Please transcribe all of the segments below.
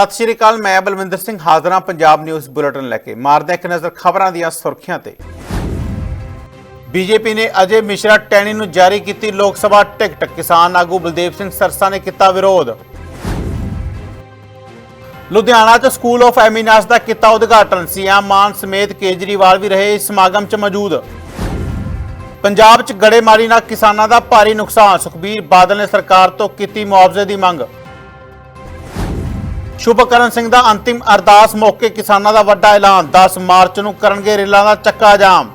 ਸਤਿ ਸ਼੍ਰੀ ਅਕਾਲ, ਮੈਂ ਬਲਵਿੰਦਰ ਸਿੰਘ ਹਾਜ਼ਰਾਂ ਪੰਜਾਬ ਨਿਊਜ਼ ਬੁਲੇਟਿਨ ਲੈ ਕੇ। ਮਾਰਦੇ ਇੱਕ ਨਜ਼ਰ ਖਬਰਾਂ ਦੀਆਂ ਸੁਰਖੀਆਂ ਤੇ। ਬੀਜੇਪੀ ਨੇ ਅਜੇ ਮਿਸ਼ਰਾ ਟੈਣੀ ਨੂੰ ਜਾਰੀ ਕੀਤੀ ਲੋਕ ਸਭਾ ਟਿਕਟ। ਕਿਸਾਨ ਆਗੂ ਬਲਦੇਵ ਸਿੰਘ ਸਰਸਾ ਨੇ ਕੀਤਾ ਵਿਰੋਧ। ਲੁਧਿਆਣਾ 'ਚ ਸਕੂਲ ਆਫ ਐਮੀਨਾਸ ਦਾ ਕੀਤਾ ਉਦਘਾਟਨ। ਸੀਐਮ ਮਾਨ ਸਮੇਤ ਕੇਜਰੀਵਾਲ ਵੀ ਰਹੇ ਇਸ ਸਮਾਗਮ 'ਚ ਮੌਜੂਦ। ਪੰਜਾਬ 'ਚ ਗੜੇਮਾਰੀ ਨਾਲ ਕਿਸਾਨਾਂ ਦਾ ਭਾਰੀ ਨੁਕਸਾਨ। ਸੁਖਬੀਰ ਬਾਦਲ ਨੇ ਸਰਕਾਰ ਤੋਂ ਕੀਤੀ ਮੁਆਵਜ਼ੇ ਦੀ ਮੰਗ। ਸ਼ੁਭਕਰਨ ਸਿੰਘ ਦਾ ਅੰਤਿਮ ਅਰਦਾਸ ਮੌਕੇ ਕਿਸਾਨਾਂ ਦਾ ਵੱਡਾ ਐਲਾਨ। 10 ਮਾਰਚ ਨੂੰ ਕਰਨਗੇ ਰੇਲਾਂ ਦਾ ਚੱਕਾ ਜਾਮ।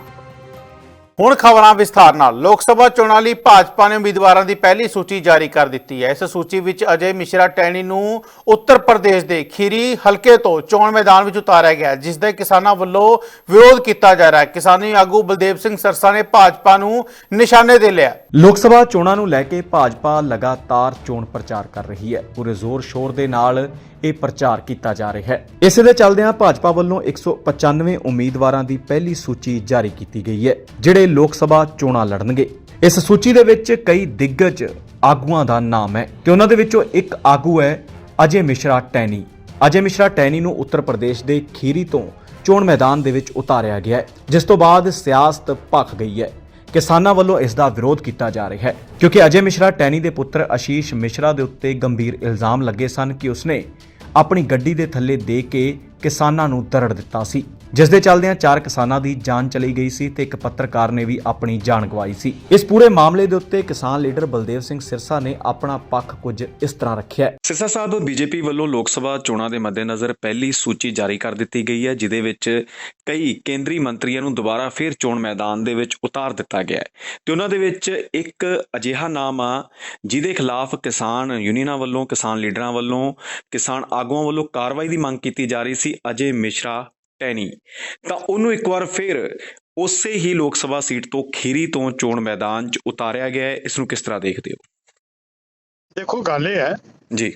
ਹੁਣ ਖਬਰਾਂ ਵਿਸਥਾਰ ਨਾਲ। ਲੋਕ ਸਭਾ ਚੋਣਾਂ ਲਈ ਭਾਜਪਾ ਨੇ ਉਮੀਦਵਾਰਾਂ ਦੀ ਪਹਿਲੀ ਸੂਚੀ ਜਾਰੀ ਕਰ ਦਿੱਤੀ ਹੈ। ਇਸ ਸੂਚੀ ਵਿੱਚ ਅਜੇ ਮਿਸ਼ਰਾ ਟੈਣੀ ਨੂੰ ਉੱਤਰ ਪ੍ਰਦੇਸ਼ ਦੇ ਖੀਰੀ ਹਲਕੇ ਤੋਂ ਚੋਣ ਮੈਦਾਨ ਵਿੱਚ ਉਤਾਰਿਆ ਗਿਆ ਹੈ, ਜਿਸ ਦੇ ਕਿਸਾਨਾਂ ਵੱਲੋਂ ਵਿਰੋਧ ਕੀਤਾ ਜਾ ਰਿਹਾ ਹੈ। ਕਿਸਾਨੀ ਆਗੂ ਬਲਦੇਵ ਸਿੰਘ ਸਰਸਾ ਨੇ ਭਾਜਪਾ ਨੂੰ ਨਿਸ਼ਾਨੇ ਤੇ ਲਿਆ। ਲੋਕ ਸਭਾ ਚੋਣਾਂ ਨੂੰ ਲੈ ਕੇ ਭਾਜਪਾ ਲਗਾਤਾਰ ਚੋਣ ਪ੍ਰਚਾਰ ਕਰ ਰਹੀ ਹੈ। ਪੂਰੇ ਜ਼ੋਰ ਸ਼ੋਰ ਦੇ ਨਾਲ ਇਹ ਪ੍ਰਚਾਰ ਕੀਤਾ ਜਾ ਰਿਹਾ ਹੈ। ਇਸੇ ਦੇ ਚੱਲਦਿਆਂ ਭਾਜਪਾ ਵੱਲੋਂ 195 ਉਮੀਦਵਾਰਾਂ ਦੀ ਪਹਿਲੀ ਸੂਚੀ ਜਾਰੀ ਕੀਤੀ ਗਈ ਹੈ, ਜਿਹੜੇ ਲੋਕ ਸਭਾ ਚੋਣਾਂ ਲੜਨਗੇ। ਇਸ ਸੂਚੀ ਦੇ ਵਿੱਚ ਕਈ ਦਿੱਗਜ ਆਗੂਆਂ ਦਾ ਨਾਮ ਹੈ ਤੇ ਉਹਨਾਂ ਦੇ ਵਿੱਚੋਂ ਇੱਕ ਆਗੂ ਹੈ ਅਜੇ ਮਿਸ਼ਰਾ ਟੈਨੀ ਅਜੇ ਮਿਸ਼ਰਾ ਟੈਨੀ ਨੂੰ ਉੱਤਰ ਪ੍ਰਦੇਸ਼ ਦੇ ਖੀਰੀ ਤੋਂ ਚੋਣ ਮੈਦਾਨ ਦੇ ਵਿੱਚ ਉਤਾਰਿਆ ਗਿਆ ਹੈ, ਜਿਸ ਤੋਂ ਬਾਅਦ ਸਿਆਸਤ ਭਖ ਗਈ ਹੈ। ਕਿਸਾਨਾਂ ਵੱਲੋਂ ਇਸ ਦਾ ਵਿਰੋਧ ਕੀਤਾ ਜਾ ਰਿਹਾ ਹੈ, ਕਿਉਂਕਿ ਅਜੇ ਮਿਸ਼ਰਾ ਟੈਨੀ ਦੇ ਪੁੱਤਰ ਆਸ਼ੀਸ਼ ਮਿਸ਼ਰਾ ਦੇ ਉੱਤੇ ਗੰਭੀਰ ਇਲਜ਼ਾਮ ਲੱਗੇ ਸਨ ਕਿ ਉਸਨੇ ਆਪਣੀ ਗੱਡੀ ਦੇ ਥੱਲੇ ਦੇ ਕੇ ਕਿਸਾਨਾਂ ਨੂੰ ਦਰੜ ਦਿੱਤਾ ਸੀ। ਜਿਸ ਦੇ ਚੱਲਦਿਆਂ ਚਾਰ ਕਿਸਾਨਾਂ ਦੀ ਜਾਨ ਚਲੀ ਗਈ ਸੀ ਤੇ ਇੱਕ ਪੱਤਰਕਾਰ ਨੇ ਵੀ ਆਪਣੀ ਜਾਨ ਗਵਾਈ ਸੀ। ਇਸ ਪੂਰੇ ਮਾਮਲੇ ਦੇ ਉੱਤੇ ਕਿਸਾਨ ਲੀਡਰ ਬਲਦੇਵ ਸਿੰਘ ਸਿਰਸਾ ਨੇ ਆਪਣਾ ਪੱਖ ਕੁਝ ਇਸ ਤਰ੍ਹਾਂ ਰੱਖਿਆ ਹੈ। ਸਿਰਸਾ ਸਾਹਿਬ, ਬੀਜੇਪੀ ਵੱਲੋਂ ਲੋਕ ਸਭਾ ਚੋਣਾਂ ਦੇ ਮੱਦੇਨਜ਼ਰ ਪਹਿਲੀ ਸੂਚੀ ਜਾਰੀ ਕਰ ਦਿੱਤੀ ਗਈ ਹੈ ਜਿਦੇ ਵਿੱਚ ਕਈ ਕੇਂਦਰੀ ਮੰਤਰੀਆਂ ਨੂੰ ਦੁਬਾਰਾ ਫਿਰ ਚੋਣ ਮੈਦਾਨ ਦੇ ਵਿੱਚ ਉਤਾਰ ਦਿੱਤਾ ਗਿਆ ਹੈ। ਤੇ ਉਹਨਾਂ ਦੇ ਵਿੱਚ ਇੱਕ ਅਜਿਹਾ ਨਾਮ ਆ, ਜਿਹਦੇ ਖਿਲਾਫ ਕਿਸਾਨ ਯੂਨੀਅਨਾਂ ਵੱਲੋਂ, ਕਿਸਾਨ ਲੀਡਰਾਂ ਵੱਲੋਂ, ਕਿਸਾਨ ਆਗੂਆਂ ਵੱਲੋਂ ਕਾਰਵਾਈ ਦੀ ਮੰਗ ਕੀਤੀ ਜਾ ਰਹੀ ਸੀ। ਅਜੇ ਮਿਸ਼ਰਾ ਟੈਣੀ ਤਾਂ ਉਹਨੂੰ ਇੱਕ ਵਾਰ ਫਿਰ ਉਸੇ ਹੀ ਲੋਕ ਸਭਾ ਸੀਟ ਤੋਂ ਖੀਰੀ ਤੋਂ ਚੋਣ ਮੈਦਾਨ 'ਚ ਉਤਾਰਿਆ ਗਿਆ ਹੈ। ਇਸ ਨੂੰ ਕਿਸ ਤਰ੍ਹਾਂ ਦੇਖਦੇ ਹੋ? ਦੇਖੋ ਗੱਲ ਇਹ ਹੈ ਜੀ।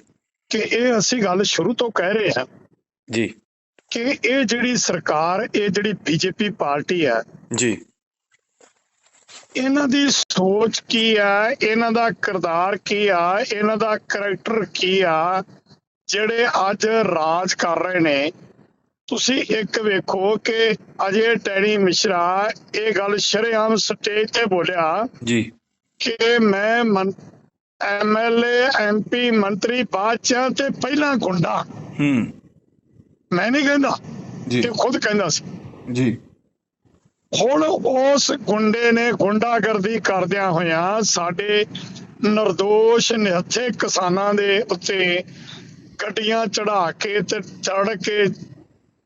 ਕਿ ਇਹ ਅਸੀਂ ਗੱਲ ਸ਼ੁਰੂ ਤੋਂ ਕਹਿ ਰਹੇ ਹਾਂ ਜੀ। ਕਿ ਇਹ ਜਿਹੜੀ ਸਰਕਾਰ ਇਹ ਜਿਹੜੀ ਬੀਜੇਪੀ ਪਾਰਟੀ ਹੈ ਜੀ। ਇਹਨਾਂ ਦੀ ਸੋਚ ਕੀ ਆ ਇਹਨਾਂ ਦਾ ਕਿਰਦਾਰ ਕੀ ਆ? ਇਹਨਾਂ ਦਾ ਕਰੈਕਟਰ ਕੀ ਆ? ਜਿਹੜੇ ਅੱਜ ਰਾਜ ਕਰ ਰਹੇ ਨੇ ਤੁਸੀਂ ਇੱਕ ਵੇਖੋ ਕਿ ਅਜੇ ਟੈਣੀ ਮਿਸ਼ਰਾ ਇਹ ਗੱਲ ਸ਼ਰੇਆਮ ਸਟੇਜ ਤੇ ਬੋਲਿਆ ਜੀ। ਕਿ ਮੈਂ ਐਮਐਲਏ ਐਮਪੀ ਮੰਤਰੀ ਬਾਦਸ਼ਾਹ ਤੇ ਪਹਿਲਾਂ ਗੁੰਡਾ। ਹੂੰ। ਮੈਂ ਨਹੀਂ ਕਹਿੰਦਾ ਜੀ। ਇਹ ਖੁਦ ਕਹਿੰਦਾ ਸੀ। ਜੀ। ਹੁਣ ਉਸ ਗੁੰਡੇ ਨੇ ਗੁੰਡਾਗਰਦੀ ਕਰਦਿਆਂ ਹੋਇਆਂ ਸਾਡੇ નિર્ਦੋਸ਼ ਨਿਹੱਥੇ ਕਿਸਾਨਾਂ ਦੇ ਉੱਤੇ ਗੱਡੀਆਂ ਚੜਾ ਕੇ ਤੇ ਚੜ ਕੇ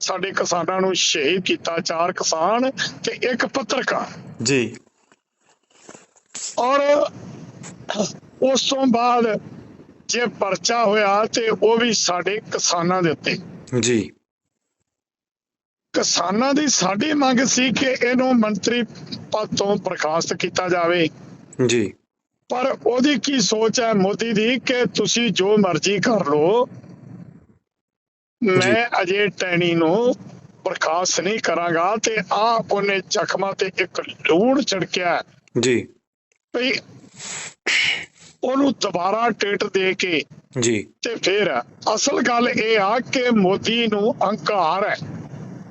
ਸਾਡੇ ਕਿਸਾਨਾਂ ਨੂੰ ਸ਼ਹੀਦ ਕੀਤਾ ਚਾਰ ਕਿਸਾਨ ਤੇ ਇੱਕ ਪੱਤਰਕਾਰ। ਜੀ। ਔਰ ਉਸ ਤੋਂ ਬਾਅਦ ਜੇ ਪਰਚਾ ਹੋਇਆ ਤੇ ਉਹ ਵੀ ਸਾਡੇ ਕਿਸਾਨਾਂ ਦੇ ਉੱਤੇ। ਜੀ। ਕਿਸਾਨਾਂ ਦੀ ਸਾਡੀ ਮੰਗ ਸੀ ਕਿ ਇਹਨੂੰ ਮੰਤਰੀ ਪਦ ਤੋਂ ਬਰਖਾਸਤ ਕੀਤਾ ਜਾਵੇ। ਜੀ। ਪਰ ਉਹਦੀ ਕੀ ਸੋਚ ਹੈ ਮੋਦੀ ਦੀ ਕਿ ਤੁਸੀਂ ਜੋ ਮਰਜ਼ੀ ਕਰ ਲਓ ਮੈਂ ਅਜੇ ਟੈਣੀ ਨੂੰ ਬਰਖਾਸਤ ਨਹੀਂ ਕਰਾਂਗਾ ਤੇ ਆ ਉਹਨੇ ਜ਼ਖਮਾਂ ਤੇ ਇੱਕ ਲੂਣ ਛੜਕਿਆ ਜੀ। ਵੀ ਉਹਨੂੰ ਦੁਬਾਰਾ ਟਿਕਟ ਦੇ ਕੇ ਜੀ। ਤੇ ਫਿਰ ਅਸਲ ਗੱਲ ਇਹ ਆ ਕਿ ਮੋਦੀ ਨੂੰ ਅਹੰਕਾਰ ਹੈ।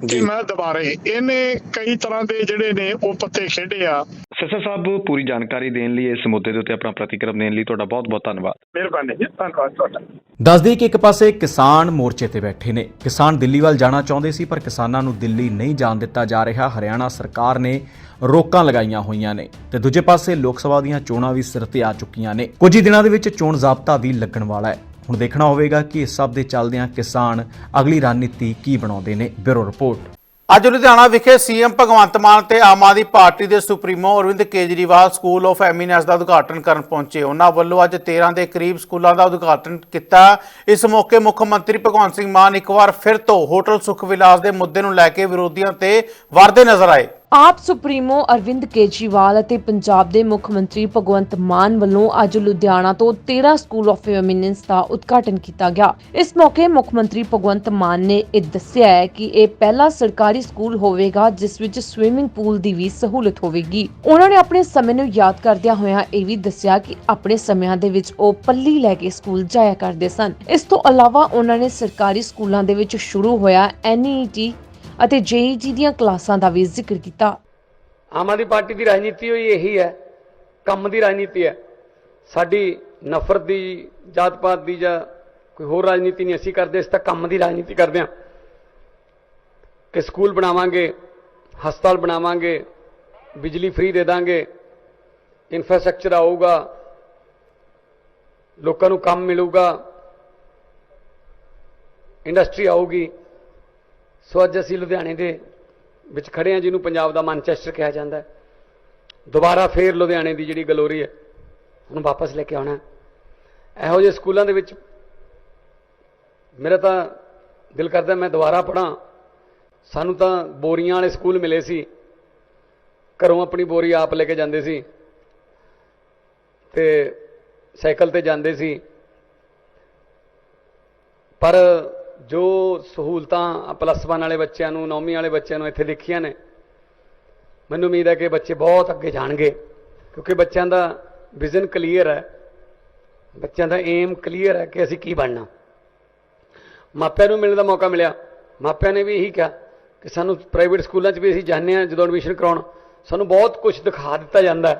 ਕਿ ਜੀ। ਮੈਂ ਦੁਬਾਰੇ ਇਹਨੇ ਕਈ ਤਰ੍ਹਾਂ ਦੇ ਜਿਹੜੇ ਨੇ ਉਹ ਪੱਤੇ ਖੇਡੇ ਆ। ਸਸਾ ਸਾਹਿਬ ਪੂਰੀ ਜਾਣਕਾਰੀ ਦੇਣ ਲਈ ਇਸ ਮੁੱਦੇ ਦੇ ਉੱਤੇ ਆਪਣਾ ਪ੍ਰਤੀਕਰਮ ਦੇਣ ਲਈ ਤੁਹਾਡਾ ਬਹੁਤ-ਬਹੁਤ ਧੰਨਵਾਦ। ਮਿਹਰਬਾਨੀ ਜੀ ਧੰਨਵਾਦ ਤੁਹਾਡਾ। ਦੱਸਦੀ ਕਿ ਇੱਕ ਪਾਸੇ ਕਿਸਾਨ ਮੋਰਚੇ ਤੇ ਬੈਠੇ ਨੇ। ਕਿਸਾਨ ਦਿੱਲੀ ਵੱਲ ਜਾਣਾ ਚਾਹੁੰਦੇ ਸੀ ਪਰ ਕਿਸਾਨਾਂ ਨੂੰ ਦਿੱਲੀ ਨਹੀਂ ਜਾਣ ਦਿੱਤਾ ਜਾ ਰਿਹਾ। ਹਰਿਆਣਾ ਸਰਕਾਰ ਨੇ ਰੋਕਾਂ ਲਗਾਈਆਂ ਹੋਈਆਂ ਨੇ। ਤੇ ਦੂਜੇ ਪਾਸੇ ਲੋਕ ਸਭਾ ਦੀਆਂ ਚੋਣਾਂ ਵੀ ਸਿਰ ਤੇ ਆ ਚੁੱਕੀਆਂ ਨੇ। ਕੁਝ ਹੀ ਦਿਨਾਂ ਦੇ ਵਿੱਚ ਚੋਣ ਜ਼ਾਬਤਾ ਵੀ ਲੱਗਣ ਵਾਲਾ ਹੈ। ਹੁਣ ਦੇਖਣਾ ਹੋਵੇਗਾ ਕਿ ਇਸ ਸਭ ਦੇ ਚੱਲਦਿਆਂ ਕਿਸਾਨ ਅਗਲੀ ਰਣਨੀਤੀ ਕੀ ਬਣਾਉਂਦੇ ਨੇ ਬਿਊਰੋ ਰਿਪੋਰਟ। ਅੱਜ ਲੁਧਿਆਣਾ ਵਿਖੇ ਸੀਐਮ ਭਗਵੰਤ ਮਾਨ ਤੇ ਆਮ ਆਦਮੀ ਪਾਰਟੀ ਦੇ supremo Arvind Kejriwal school of eminence ਦਾ ਉਦਘਾਟਨ ਕਰਨ ਪਹੁੰਚੇ। ਉਹਨਾਂ ਵੱਲੋਂ ਅੱਜ 13 ਦੇ ਕਰੀਬ ਸਕੂਲਾਂ ਦਾ ਉਦਘਾਟਨ ਕੀਤਾ। ਇਸ ਮੌਕੇ ਮੁੱਖ ਮੰਤਰੀ ਭਗਵੰਤ ਸਿੰਘ ਮਾਨ ਇੱਕ ਵਾਰ ਫਿਰ ਤੋਂ ਹੋਟਲ ਸੁਖ ਵਿਲਾਸ ਦੇ ਮੁੱਦੇ ਨੂੰ ਲੈ ਕੇ ਵਿਰੋਧੀਆਂ ਤੇ ਵਰਦੇ ਨਜ਼ਰ ਆਏ। ਆਪ ਸੁਪਰੀਮੋ ਅਰਵਿੰਦ ਕੇਜਰੀਵਾਲ ਅਤੇ ਪੰਜਾਬ ਦੇ ਮੁੱਖ ਮੰਤਰੀ ਭਗਵੰਤ ਮਾਨ ਵੱਲੋਂ ਅੱਜ ਲੁਧਿਆਣਾ ਤੋਂ 13 ਸਕੂਲ ਆਫ ਐਮੀਨੈਂਸ ਦਾ ਉਦਘਾਟਨ ਕੀਤਾ ਗਿਆ। ਇਸ ਮੌਕੇ ਮੁੱਖ ਮੰਤਰੀ ਭਗਵੰਤ ਮਾਨ ਨੇ ਇਹ ਦੱਸਿਆ ਹੈ ਕਿ ਇਹ ਪਹਿਲਾ ਸਰਕਾਰੀ ਸਕੂਲ ਹੋਵੇਗਾ, ਜਿਸ ਵਿੱਚ ਸਵਿਮਿੰਗ ਪੂਲ ਦੀ ਵੀ ਸਹੂਲਤ ਹੋਵੇਗੀ। ਉਹਨਾਂ ਨੇ ਆਪਣੇ ਸਮੇਂ ਨੂੰ ਯਾਦ ਕਰਦਿਆਂ ਹੋਇਆਂ ਇਹ ਵੀ ਦੱਸਿਆ ਕਿ ਆਪਣੇ ਸਮਿਆਂ ਦੇ ਵਿੱਚ ਉਹ ਪੱਲੀ ਲੈ ਕੇ ਸਕੂਲ ਜਾਇਆ ਕਰਦੇ ਸਨ। ਇਸ ਤੋਂ ਇਲਾਵਾ ਉਹਨਾਂ ਨੇ ਸਰਕਾਰੀ ਸਕੂਲਾਂ ਦੇ ਵਿੱਚ ਸ਼ੁਰੂ ਹੋਇਆ ਐਨਈਟੀ ਅਤੇ ਜੇਈਜੀ ਦੀਆਂ ਕਲਾਸਾਂ ਦਾ ਵੀ ਜ਼ਿਕਰ ਕੀਤਾ। ਆਮ ਆਦਮੀ ਪਾਰਟੀ ਦੀ ਰਾਜਨੀਤੀ ਹੋਈ ਇਹੀ ਹੈ, ਕੰਮ ਦੀ ਰਾਜਨੀਤੀ ਹੈ। ਸਾਡੀ ਨਫ਼ਰਤ ਦੀ ਜਾਤ ਪਾਤ ਦੀ ਜਾਂ ਕੋਈ ਹੋਰ ਰਾਜਨੀਤੀ ਨਹੀਂ ਅਸੀਂ ਕਰਦੇ ਇਸ ਤਾਂ ਕੰਮ ਦੀ ਰਾਜਨੀਤੀ ਕਰਦੇ ਹਾਂ। ਕਿ ਸਕੂਲ ਬਣਾਵਾਂਗੇ, ਹਸਪਤਾਲ ਬਣਾਵਾਂਗੇ, ਬਿਜਲੀ ਫ੍ਰੀ ਦੇ ਦਾਂਗੇ ਇਨਫਰਾਸਟ੍ਰਕਚਰ ਆਊਗਾ, ਲੋਕਾਂ ਨੂੰ ਕੰਮ ਮਿਲੂਗਾ ਇੰਡਸਟਰੀ ਆਊਗੀ। ਸੋ ਅੱਜ ਅਸੀਂ ਲੁਧਿਆਣੇ ਦੇ ਵਿੱਚ ਖੜੇ ਹਾਂ, ਜਿਹਨੂੰ ਪੰਜਾਬ ਦਾ ਮਾਨਚੈਸਟਰ ਕਿਹਾ ਜਾਂਦਾ ਹੈ। ਦੁਬਾਰਾ ਫੇਰ ਲੁਧਿਆਣੇ ਦੀ ਜਿਹੜੀ ਗਲੋਰੀ ਹੈ, ਉਹਨੂੰ ਵਾਪਸ ਲੈ ਕੇ ਆਉਣਾ ਇਹੋ ਜਿਹੇ ਸਕੂਲਾਂ ਦੇ ਵਿੱਚ ਮੇਰਾ ਤਾਂ ਦਿਲ ਕਰਦਾ ਮੈਂ ਦੁਬਾਰਾ ਪੜਾਂ ਸਾਨੂੰ ਤਾਂ ਬੋਰੀਆਂ ਵਾਲੇ ਸਕੂਲ ਮਿਲੇ ਸੀ। ਘਰੋਂ ਆਪਣੀ ਬੋਰੀ ਆਪ ਲੈ ਕੇ ਜਾਂਦੇ ਸੀ ਤੇ ਸਾਈਕਲ ਤੇ ਜਾਂਦੇ ਸੀ। ਪਰ ਜੋ ਸਹੂਲਤਾਂ ਪਲੱਸ 1 ਵਾਲੇ ਬੱਚਿਆਂ ਨੂੰ, ਨੌਵੀਂ ਵਾਲੇ ਬੱਚਿਆਂ ਨੂੰ ਇੱਥੇ ਦੇਖੀਆਂ ਨੇ, ਮੈਨੂੰ ਉਮੀਦ ਹੈ ਕਿ ਬੱਚੇ ਬਹੁਤ ਅੱਗੇ ਜਾਣਗੇ, ਕਿਉਂਕਿ ਬੱਚਿਆਂ ਦਾ ਵਿਜ਼ਨ ਕਲੀਅਰ ਹੈ, ਬੱਚਿਆਂ ਦਾ ਏਮ ਕਲੀਅਰ ਹੈ ਕਿ ਅਸੀਂ ਕੀ ਬਣਨਾ। ਮਾਪਿਆਂ ਨੂੰ ਮਿਲਣ ਦਾ ਮੌਕਾ ਮਿਲਿਆ। ਮਾਪਿਆਂ ਨੇ ਵੀ ਇਹੀ ਕਿਹਾ ਕਿ ਸਾਨੂੰ ਪ੍ਰਾਈਵੇਟ ਸਕੂਲਾਂ 'ਚ ਵੀ ਅਸੀਂ ਜਾਂਦੇ ਹਾਂ ਜਦੋਂ ਐਡਮਿਸ਼ਨ ਕਰਾਉਣ। ਸਾਨੂੰ ਬਹੁਤ ਕੁਝ ਦਿਖਾ ਦਿੱਤਾ ਜਾਂਦਾ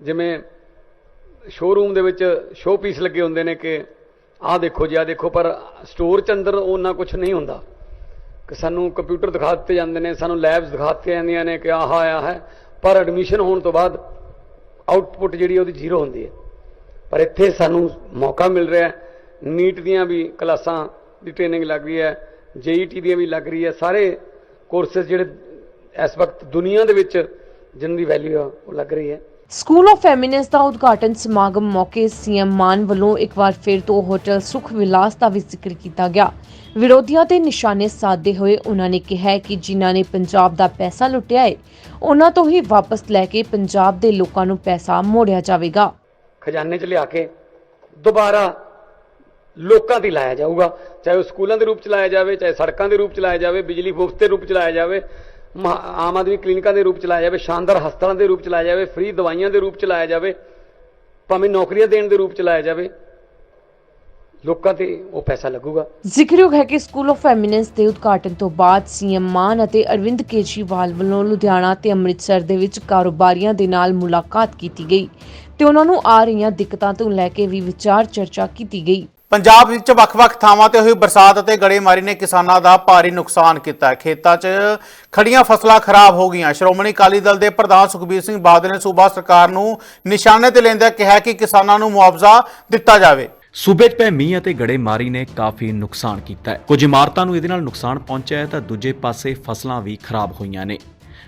ਜਿਵੇਂ ਸ਼ੋਰੂਮ ਦੇ ਵਿੱਚ ਸ਼ੋਅਪੀਸ ਲੱਗੇ ਹੁੰਦੇ ਨੇ ਕਿ ਆਹ ਦੇਖੋ ਜੀ, ਆਹ ਦੇਖੋ, ਪਰ ਸਟੋਰ ਚ ਅੰਦਰ ਉਹਨਾਂ ਕੁਝ ਨਹੀਂ ਹੁੰਦਾ। ਕਿ ਸਾਨੂੰ ਕੰਪਿਊਟਰ ਦਿਖਾ ਦਿੱਤੇ ਜਾਂਦੇ ਨੇ, ਸਾਨੂੰ ਲੈਬਸ ਦਿਖਾ ਦਿੱਤੀਆਂ ਜਾਂਦੀਆਂ ਨੇ ਕਿ ਆਹ ਆਇਆ ਹੈ। ਪਰ ਐਡਮਿਸ਼ਨ ਹੋਣ ਤੋਂ ਬਾਅਦ ਆਊਟਪੁੱਟ ਜਿਹੜੀ ਉਹਦੀ ਜ਼ੀਰੋ ਹੁੰਦੀ ਹੈ। ਪਰ ਇੱਥੇ ਸਾਨੂੰ ਮੌਕਾ ਮਿਲ ਰਿਹਾ ਹੈ। ਨੀਟ ਦੀਆਂ ਵੀ ਕਲਾਸਾਂ ਦੀ ਟ੍ਰੇਨਿੰਗ ਲੱਗ ਰਹੀ ਹੈ ਜੀਈਟੀ ਦੀਆਂ ਵੀ ਲੱਗ ਰਹੀ ਹੈ। ਸਾਰੇ ਕੋਰਸਸ ਜਿਹੜੇ ਇਸ ਵਕਤ ਦੁਨੀਆ ਦੇ ਵਿੱਚ ਜਿਨ੍ਹਾਂ ਦੀ ਵੈਲਿਊ ਆ, ਉਹ ਲੱਗ ਰਹੀ ਹੈ। ਸਕੂਲ ਆਫ ਐਮੀਨੈਂਸ ਦਾ ਉਦਘਾਟਨ ਸਮਾਗਮ ਮੌਕੇ ਸੀਐਮ ਮਾਨ ਵੱਲੋਂ ਇੱਕ ਵਾਰ ਫਿਰ ਤੋਂ ਹੋਟਲ ਸੁਖ ਵਿਲਾਸ ਦਾ ਵੀ ਜ਼ਿਕਰ ਕੀਤਾ ਗਿਆ। ਵਿਰੋਧੀਆਂ ਤੇ ਨਿਸ਼ਾਨੇ ਸਾਧਦੇ ਹੋਏ ਉਹਨਾਂ ਨੇ ਕਿਹਾ ਕਿ ਜਿਨ੍ਹਾਂ ਨੇ ਪੰਜਾਬ ਦਾ ਪੈਸਾ ਲੁੱਟਿਆ ਹੈ ਉਹਨਾਂ ਤੋਂ ਹੀ ਵਾਪਸ ਲੈ ਕੇ ਪੰਜਾਬ ਦੇ ਲੋਕਾਂ ਨੂੰ ਪੈਸਾ ਮੋੜਿਆ ਜਾਵੇਗਾ। ਖਜ਼ਾਨੇ 'ਚ ਲਿਆ ਕੇ ਦੁਬਾਰਾ ਲੋਕਾਂ ਤੇ ਲਾਇਆ ਜਾਊਗਾ, ਚਾਹੇ ਉਹ ਸਕੂਲਾਂ ਦੇ ਰੂਪ 'ਚ ਲਾਇਆ ਜਾਵੇ, ਚਾਹੇ ਸੜਕਾਂ ਦੇ ਰੂਪ 'ਚ ਲਾਇਆ ਜਾਵੇ, ਬਿਜਲੀ ਮੁਫਤ ਦੇ ਰੂਪ 'ਚ ਲਾਇਆ ਜਾਵੇ ਆਮ ਆਦਮੀ ਕਲੀਨਿਕਾਂ ਦੇ ਰੂਪ 'ਚ ਲਾਇਆ ਜਾਵੇ, ਸ਼ਾਨਦਾਰ ਹਸਪਤਾਲਾਂ ਦੇ ਰੂਪ 'ਚ ਲਾਇਆ ਜਾਵੇ, ਫ੍ਰੀ ਦਵਾਈਆਂ ਦੇ ਰੂਪ 'ਚ ਲਾਇਆ ਜਾਵੇ, ਭਾਵੇਂ ਨੌਕਰੀਆਂ ਦੇਣ ਦੇ ਰੂਪ 'ਚ ਲਾਇਆ ਜਾਵੇ, ਲੋਕਾਂ ਤੇ ਉਹ ਪੈਸਾ ਲੱਗੂਗਾ। ਜ਼ਿਕਰਯੋਗ ਹੈ ਕਿ ਸਕੂਲ ਆਫ ਐਮੀਨੈਂਸ ਦੇ ਉਦਘਾਟਨ ਤੋਂ ਬਾਅਦ ਸੀਐਮ ਮਾਨ ਅਤੇ ਅਰਵਿੰਦ ਕੇਜਰੀਵਾਲ ਵੱਲੋਂ ਲੁਧਿਆਣਾ ਤੇ ਅੰਮ੍ਰਿਤਸਰ ਦੇ ਵਿੱਚ ਕਾਰੋਬਾਰੀਆਂ ਦੇ ਨਾਲ ਮੁਲਾਕਾਤ ਕੀਤੀ ਗਈ ਤੇ ਉਹਨਾਂ ਨੂੰ ਆ ਰਹੀਆਂ ਦਿੱਕਤਾਂ ਤੋਂ ਲੈ ਕੇ ਵੀ ਵਿਚਾਰ ਚਰਚਾ ਕੀਤੀ ਗਈ। ਪੰਜਾਬ ਵਿੱਚ ਵੱਖ-ਵੱਖ ਥਾਵਾਂ ਤੇ ਹੋਈ ਬਰਸਾਤ ਅਤੇ ਗੜੇਮਾਰੀ ਨੇ ਕਿਸਾਨਾਂ ਦਾ ਭਾਰੀ ਨੁਕਸਾਨ ਕੀਤਾ। ਖੇਤਾਂ 'ਚ ਖੜੀਆਂ ਫਸਲਾਂ ਖਰਾਬ ਹੋ ਗਈਆਂ। ਸ਼੍ਰੋਮਣੀ ਅਕਾਲੀ ਦਲ ਦੇ ਪ੍ਰਧਾਨ ਸੁਖਬੀਰ ਸਿੰਘ ਬਾਦਲ ਨੇ ਸੂਬਾ ਸਰਕਾਰ ਨੂੰ ਨਿਸ਼ਾਨੇ ਤੇ ਲੈਂਦਿਆਂ ਕਿਹਾ ਕਿ ਕਿਸਾਨਾਂ ਨੂੰ ਮੁਆਵਜ਼ਾ ਦਿੱਤਾ ਜਾਵੇ। ਸੂਬੇ 'ਚ ਪਏ ਮੀਂਹ ਅਤੇ ਗੜੇਮਾਰੀ ਨੇ ਕਾਫੀ ਨੁਕਸਾਨ ਕੀਤਾ ਹੈ। ਕੁਝ ਇਮਾਰਤਾਂ ਨੂੰ ਇਹਦੇ ਨਾਲ ਨੁਕਸਾਨ ਪਹੁੰਚਿਆ ਹੈ ਤਾਂ ਦੂਜੇ ਪਾਸੇ ਫਸਲਾਂ ਵੀ ਖਰਾਬ ਹੋਈਆਂ ਨੇ।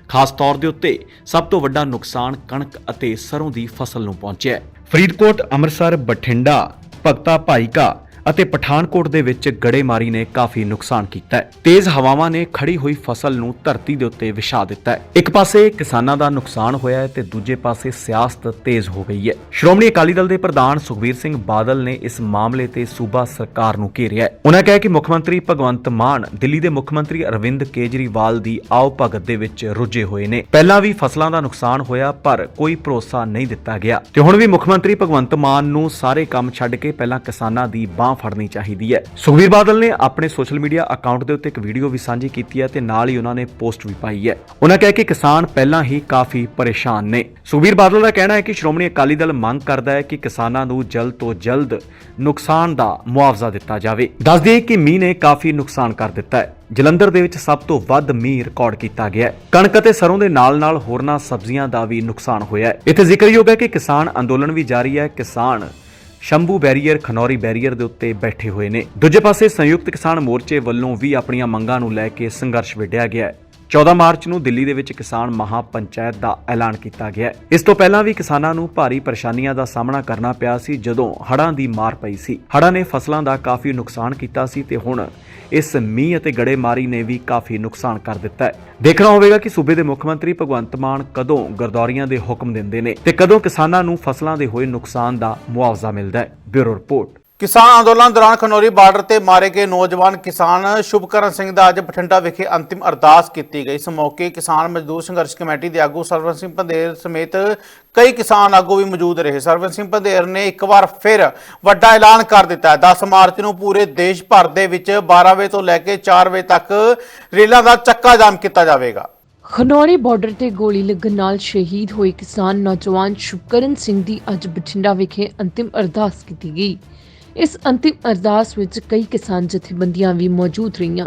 ਖਾਸ ਤੌਰ ਦੇ ਉੱਤੇ ਸਭ ਤੋਂ ਵੱਡਾ ਨੁਕਸਾਨ ਕਣਕ ਅਤੇ ਸਰੋਂ ਦੀ ਫਸਲ ਨੂੰ ਪਹੁੰਚਿਆ ਹੈ। ਫਰੀਦਕੋਟ, ਅੰਮ੍ਰਿਤਸਰ, ਬਠਿੰਡਾ ਭਗਤਾ ਭਾਈਕਾ। ਅਤੇ ਪਠਾਨਕੋਟ ਦੇ ਵਿੱਚ ਗੜੇਮਾਰੀ ਨੇ ਕਾਫੀ ਨੁਕਸਾਨ ਕੀਤਾ ਹੈ। ਤੇਜ਼ ਹਵਾਵਾਂ ਨੇ ਖੜੀ ਹੋਈ ਫਸਲ ਨੂੰ ਧਰਤੀ ਦੇ ਉੱਤੇ ਵਿਛਾ ਦਿੱਤਾ ਹੈ। ਇੱਕ ਪਾਸੇ ਕਿਸਾਨਾਂ ਦਾ ਨੁਕਸਾਨ ਹੋਇਆ ਹੈ ਤੇ ਦੂਜੇ ਪਾਸੇ ਸਿਆਸਤ ਤੇਜ਼ ਹੋ ਗਈ ਹੈ। ਸ਼੍ਰੋਮਣੀ ਅਕਾਲੀ ਦਲ ਦੇ ਪ੍ਰਧਾਨ ਸੁਖਬੀਰ ਸਿੰਘ ਬਾਦਲ ਨੇ ਇਸ ਮਾਮਲੇ ਤੇ ਸੂਬਾ ਸਰਕਾਰ ਨੂੰ ਘੇਰਿਆ ਹੈ। ਉਹਨਾਂ ਕਿਹਾ ਕਿ ਮੁੱਖ ਮੰਤਰੀ ਭਗਵੰਤ ਮਾਨ ਦਿੱਲੀ ਦੇ ਮੁੱਖ ਮੰਤਰੀ ਅਰਵਿੰਦ ਕੇਜਰੀਵਾਲ ਦੀ ਆਓ ਭਗਤ ਦੇ ਵਿੱਚ ਰੁੱਝੇ ਹੋਏ ਨੇ। ਪਹਿਲਾਂ ਵੀ ਫਸਲਾਂ ਦਾ ਨੁਕਸਾਨ ਹੋਇਆ, ਪਰ ਕੋਈ ਭਰੋਸਾ ਨਹੀਂ ਦਿੱਤਾ ਗਿਆ। ਤੇ ਹੁਣ ਵੀ ਮੁੱਖ ਮੰਤਰੀ ਭਗਵੰਤ ਮਾਨ ਨੂੰ ਸਾਰੇ ਕੰਮ ਛੱਡ ਕੇ ਪਹਿਲਾਂ ਕਿਸਾਨਾਂ ਦੀ ਬਾਹ ਫੜਨੀ ਚਾਹੀਦੀ ਹੈ। ਸੁਖਬੀਰ ਬਾਦਲ ਨੇ ਆਪਣੇ ਸੋਸ਼ਲ ਮੀਡੀਆ ਅਕਾਊਂਟ ਦੇ ਉੱਤੇ ਇੱਕ ਵੀਡੀਓ ਵੀ ਸਾਂਝੀ ਕੀਤੀ ਹੈ ਤੇ ਨਾਲ ਹੀ ਉਹਨਾਂ ਨੇ ਪੋਸਟ ਵੀ ਪਾਈ ਹੈ। ਉਹਨਾਂ ਕਿਹਾ ਕਿ ਕਿਸਾਨ ਪਹਿਲਾਂ ਹੀ ਕਾਫੀ ਪਰੇਸ਼ਾਨ ਨੇ। ਸੁਖਬੀਰ ਬਾਦਲ ਦਾ ਕਹਿਣਾ ਹੈ ਕਿ ਸ਼੍ਰੋਮਣੀ ਅਕਾਲੀ ਦਲ ਮੰਗ ਕਰਦਾ ਹੈ ਕਿ ਕਿਸਾਨਾਂ ਨੂੰ ਜਲਦ ਤੋਂ ਜਲਦ ਨੁਕਸਾਨ ਦਾ ਮੁਆਵਜ਼ਾ ਦਿੱਤਾ ਜਾਵੇ। ਦੱਸ ਦਈਏ ਕਿ ਮੀਂਹ ਨੇ ਕਾਫੀ ਨੁਕਸਾਨ ਕਰ ਦਿੱਤਾ ਹੈ। ਜਲੰਧਰ ਦੇ ਵਿੱਚ ਸਭ ਤੋਂ ਵੱਧ ਮੀਂਹ ਰਿਕਾਰਡ ਕੀਤਾ ਗਿਆ ਹੈ। ਕਣਕ ਅਤੇ ਸਰੋਂ ਦੇ ਨਾਲ-ਨਾਲ ਹੋਰਨਾਂ ਸਬਜ਼ੀਆਂ ਦਾ ਵੀ ਨੁਕਸਾਨ ਹੋਇਆ ਹੈ। ਇੱਥੇ ਜ਼ਿਕਰਯੋਗ ਹੈ ਕਿ ਕਿਸਾਨ ਅੰਦੋਲਨ ਵੀ ਜਾਰੀ ਹੈ। ਕਿਸਾਨ ਸ਼ੰਭੂ ਬੈਰੀਅਰ, ਖਨੌਰੀ ਬੈਰੀਅਰ ਦੇ ਉੱਤੇ ਬੈਠੇ ਹੋਏ ਨੇ। ਦੂਜੇ ਪਾਸੇ ਸੰਯੁਕਤ ਕਿਸਾਨ ਮੋਰਚੇ ਵੱਲੋਂ ਵੀ ਆਪਣੀਆਂ ਮੰਗਾਂ ਨੂੰ ਲੈ ਕੇ ਸੰਘਰਸ਼ ਵਿੱਢਿਆ ਗਿਆ ਹੈ। 14 ਮਾਰਚ ਨੂੰ ਦਿੱਲੀ ਦੇ ਵਿੱਚ ਕਿਸਾਨ ਮਹਾਪੰਚਾਇਤ ਦਾ ਐਲਾਨ ਕੀਤਾ ਗਿਆ। ਹੈ ਇਸ ਤੋਂ ਪਹਿਲਾਂ ਵੀ ਕਿਸਾਨਾਂ ਨੂੰ ਭਾਰੀ ਪਰੇਸ਼ਾਨੀਆਂ ਦਾ ਸਾਹਮਣਾ ਕਰਨਾ ਪਿਆ ਸੀ, ਜਦੋਂ ਹੜ੍ਹਾਂ ਦੀ ਮਾਰ ਪਈ ਸੀ। ਹੜ੍ਹਾਂ ਨੇ ਫਸਲਾਂ ਦਾ ਕਾਫੀ ਨੁਕਸਾਨ ਕੀਤਾ ਸੀ ਤੇ ਹੁਣ ਇਸ ਮੀਂਹ ਅਤੇ ਗੜੇਮਾਰੀ ਨੇ ਵੀ ਕਾਫੀ ਨੁਕਸਾਨ ਕਰ ਦਿੱਤਾ ਹੈ। ਦੇਖਣਾ ਹੋਵੇਗਾ ਕਿ ਸੂਬੇ ਦੇ ਮੁੱਖ ਮੰਤਰੀ ਭਗਵੰਤ ਮਾਨ ਕਦੋਂ ਗਰਦੌਰੀਆਂ ਦੇ ਹੁਕਮ ਦਿੰਦੇ ਨੇ ਤੇ ਕਦੋਂ ਕਿਸਾਨਾਂ ਨੂੰ ਫਸਲਾਂ ਦੇ ਹੋਏ ਨੁਕਸਾਨ ਦਾ ਮੁਆਵਜ਼ਾ ਮਿਲਦਾ ਹੈ। Bureau report. ਕਿਸਾਨ ਅੰਦੋਲਨ ਦੌਰਾਨ ਖਨੌਰੀ ਬਾਰਡਰ ਤੇ ਮਾਰੇ ਗਏ ਨੌਜਵਾਨ ਕਿਸਾਨ ਸ਼ੁਭਕਰਨ ਸਿੰਘ ਦਾ ਅੱਜ ਬਠਿੰਡਾ ਵਿਖੇ ਅੰਤਿਮ ਅਰਦਾਸ ਕੀਤੀ ਗਈ। ਇਸ ਮੌਕੇ ਕਿਸਾਨ ਮਜ਼ਦੂਰ ਸੰਘਰਸ਼ ਕਮੇਟੀ ਦੇ ਆਗੂ ਸਰਵਨ ਸਿੰਘ ਪੰਧੇਰ ਸਮੇਤ ਕਈ ਕਿਸਾਨ ਆਗੂ ਵੀ ਮੌਜੂਦ ਰਹੇ। ਸਰਵਨ ਸਿੰਘ ਪੰਧੇਰ ਨੇ ਇੱਕ ਵਾਰ ਫਿਰ ਵੱਡਾ ਐਲਾਨ ਕਰ ਦਿੱਤਾ 10 ਮਾਰਚ ਨੂੰ ਪੂਰੇ ਦੇਸ਼ ਭਰ ਦੇ ਵਿੱਚ 12 ਵਜੇ ਤੋਂ ਲੈ ਕੇ 4 ਵਜੇ ਤੱਕ ਰੇਲਾਂ ਦਾ ਚੱਕਾ ਜਾਮ ਕੀਤਾ ਜਾਵੇਗਾ। ਖਨੌਰੀ ਬਾਰਡਰ ਤੇ ਗੋਲੀ ਲੱਗਣ ਨਾਲ ਸ਼ਹੀਦ ਹੋਏ ਕਿਸਾਨ ਨੌਜਵਾਨ ਸ਼ੁਭਕਰਨ ਸਿੰਘ ਦੀ ਅੱਜ ਬਠਿੰਡਾ ਵਿਖੇ ਅੰਤਿਮ ਅਰਦਾਸ ਕੀਤੀ ਗਈ। ਇਸ ਅੰਤਿਮ ਅਰਦਾਸ ਵਿੱਚ ਕਈ ਕਿਸਾਨ ਜਥੇਬੰਦੀਆਂ ਵੀ ਮੌਜੂਦ ਰਹੀਆਂ।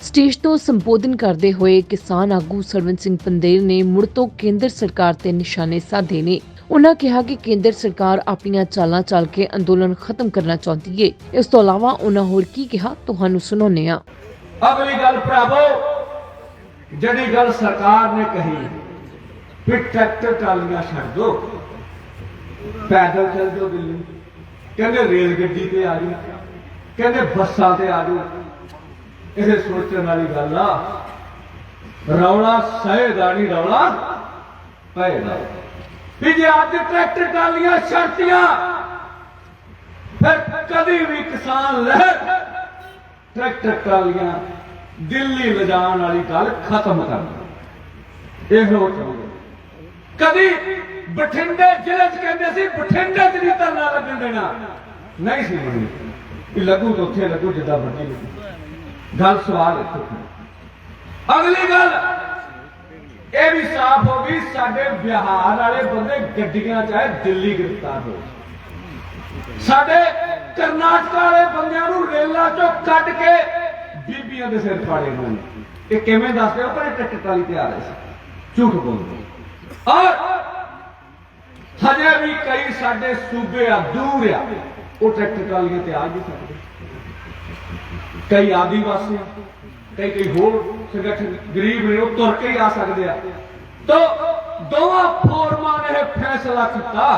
ਸਟੇਜ ਤੋਂ ਸੰਬੋਧਨ ਕਰਦੇ ਹੋਏ ਕਿਸਾਨ ਆਗੂ ਸਰਵਨ ਸਿੰਘ ਪੰਦੇਰ ਨੇ ਮੁੜ ਤੋਂ ਕੇਂਦਰ ਸਰਕਾਰ ਤੇ ਨਿਸ਼ਾਨੇ ਸਾਧੇ ਨੇ। ਉਨ੍ਹਾਂ ਕਿਹਾ ਕਿ ਕੇਂਦਰ ਸਰਕਾਰ ਆਪਣੀਆਂ ਚਾਲਾਂ ਚੱਲ ਕੇ ਅੰਦੋਲਨ ਖਤਮ ਕਰਨਾ ਚਾਹੁੰਦੀ ਏ। ਇਸ ਤੋਂ ਇਲਾਵਾ ਉਨ੍ਹਾਂ ਹੋਰ ਕੀ ਕਿਹਾ, ਤੁਹਾਨੂੰ ਸੁਣਾਉਂਦੇ ਆ ਅਗਲੀ ਗੱਲ ਭਰਾਵੋ, ਜਿਹੜੀ ਗੱਲ ਸਰਕਾਰ ਨੇ ਕਹੀ ਵੀ ਟਰੈਕਟਰ ਟਰਾਲੀਆਂ ਛੱਡ ਦੋ ਪੈਦਲ ਚੱਲ ਜਾਓ ਦਿੱਲੀ। ਕਹਿੰਦੇ ਰੇਲ ਗੱਡੀ ਤੇ ਆ ਜਾਓ ਕਹਿੰਦੇ ਬੱਸਾਂ ਤੇ ਆ ਜਾਓ ਇਹ ਸੋਚਣ ਵਾਲੀ ਗੱਲ ਆ। ਰੌਲਾ ਸਹਿਦਾਨੀ ਰੌਲਾ ਪੈਦਾ ਵੀ ਜੇ ਅੱਜ ਟਰੈਕਟਰ ਟਰਾਲੀਆਂ ਛੱਡਤੀਆਂ, ਫਿਰ ਕਦੀ ਵੀ ਕਿਸਾਨ ਲਹਿਰ, ਟਰੈਕਟਰ ਟਰਾਲੀਆਂ ਦਿੱਲੀ ਲਿਜਾਣ ਵਾਲੀ ਗੱਲ ਖਤਮ ਕਰ ਦਿਓ। ਇਹ ਹੋ ਚਾਹੁੰਦੇ ਕਦੀ ਬਠਿੰਡੇ ਜ਼ਿਲ੍ਹੇ 'ਚ ਕਹਿੰਦੇ ਸੀ, ਬਠਿੰਡੇ 'ਚ ਨਹੀਂ ਧਰਨਾ ਲੱਗਣ ਦੇਣਾ। ਨਹੀਂ ਸੀ ਮੰਨੀ ਕਿ ਲੱਗੂ ਤਾਂ ਉੱਥੇ ਲੱਗੂ, ਜਿੱਦਾਂ ਮਰਜ਼ੀ ਲੱਗੂ। ਗੱਲ ਸਵਾਲ ਇੱਥੇ ਅਗਲੀ ਗੱਲ, ਇਹ ਵੀ ਸਾਫ਼ ਹੋ ਗਈ, ਸਾਡੇ ਬਿਹਾਰ ਵਾਲੇ ਬੰਦੇ ਗੱਡੀਆਂ 'ਚ ਆਏ, ਦਿੱਲੀ ਗ੍ਰਿਫਤਾਰ ਹੋ ਸਾਡੇ ਕਰਨਾਟਕ ਵਾਲੇ ਬੰਦਿਆਂ ਨੂੰ ਰੇਲਾਂ ਚੋਂ ਕੱਢ ਕੇ ਬੀਬੀਆਂ ਦੇ ਸਿਰ ਪਾੜੇ ਉਹਨਾਂ ਇਹ ਕਿਵੇਂ ਦੱਸਦੇ ਹੋ ਪਰ ਇਹ ਟਿਕਟ ਵਾਲੀ ਤੇ ਆ ਰਹੇ ਸੀ ਝੂਠ ਬੋਲਦੇ ਔਰ ਹਜੇ ਵੀ ਕਈ ਸਾਡੇ ਸੂਬੇ ਆ ਦੂਰ ਆ। ਉਹ ਟਰੈਕਟਰ ਟਰਾਲੀਆਂ ਤੇ ਆ ਨਹੀਂ ਸਕਦੇ। ਕਈ ਆਦੀਵਾਸੀ ਕਈ ਕਈ ਹੋਰ ਸੰਗਠਨ ਗਰੀਬ ਨੇ ਉਹ ਤੁਰ ਕੇ ਹੀ ਆ ਸਕਦੇ ਆ। ਤਾਂ ਦੋਵਾਂ ਫੋਰਮਾਂ ਨੇ ਇਹ ਫੈਸਲਾ ਕੀਤਾ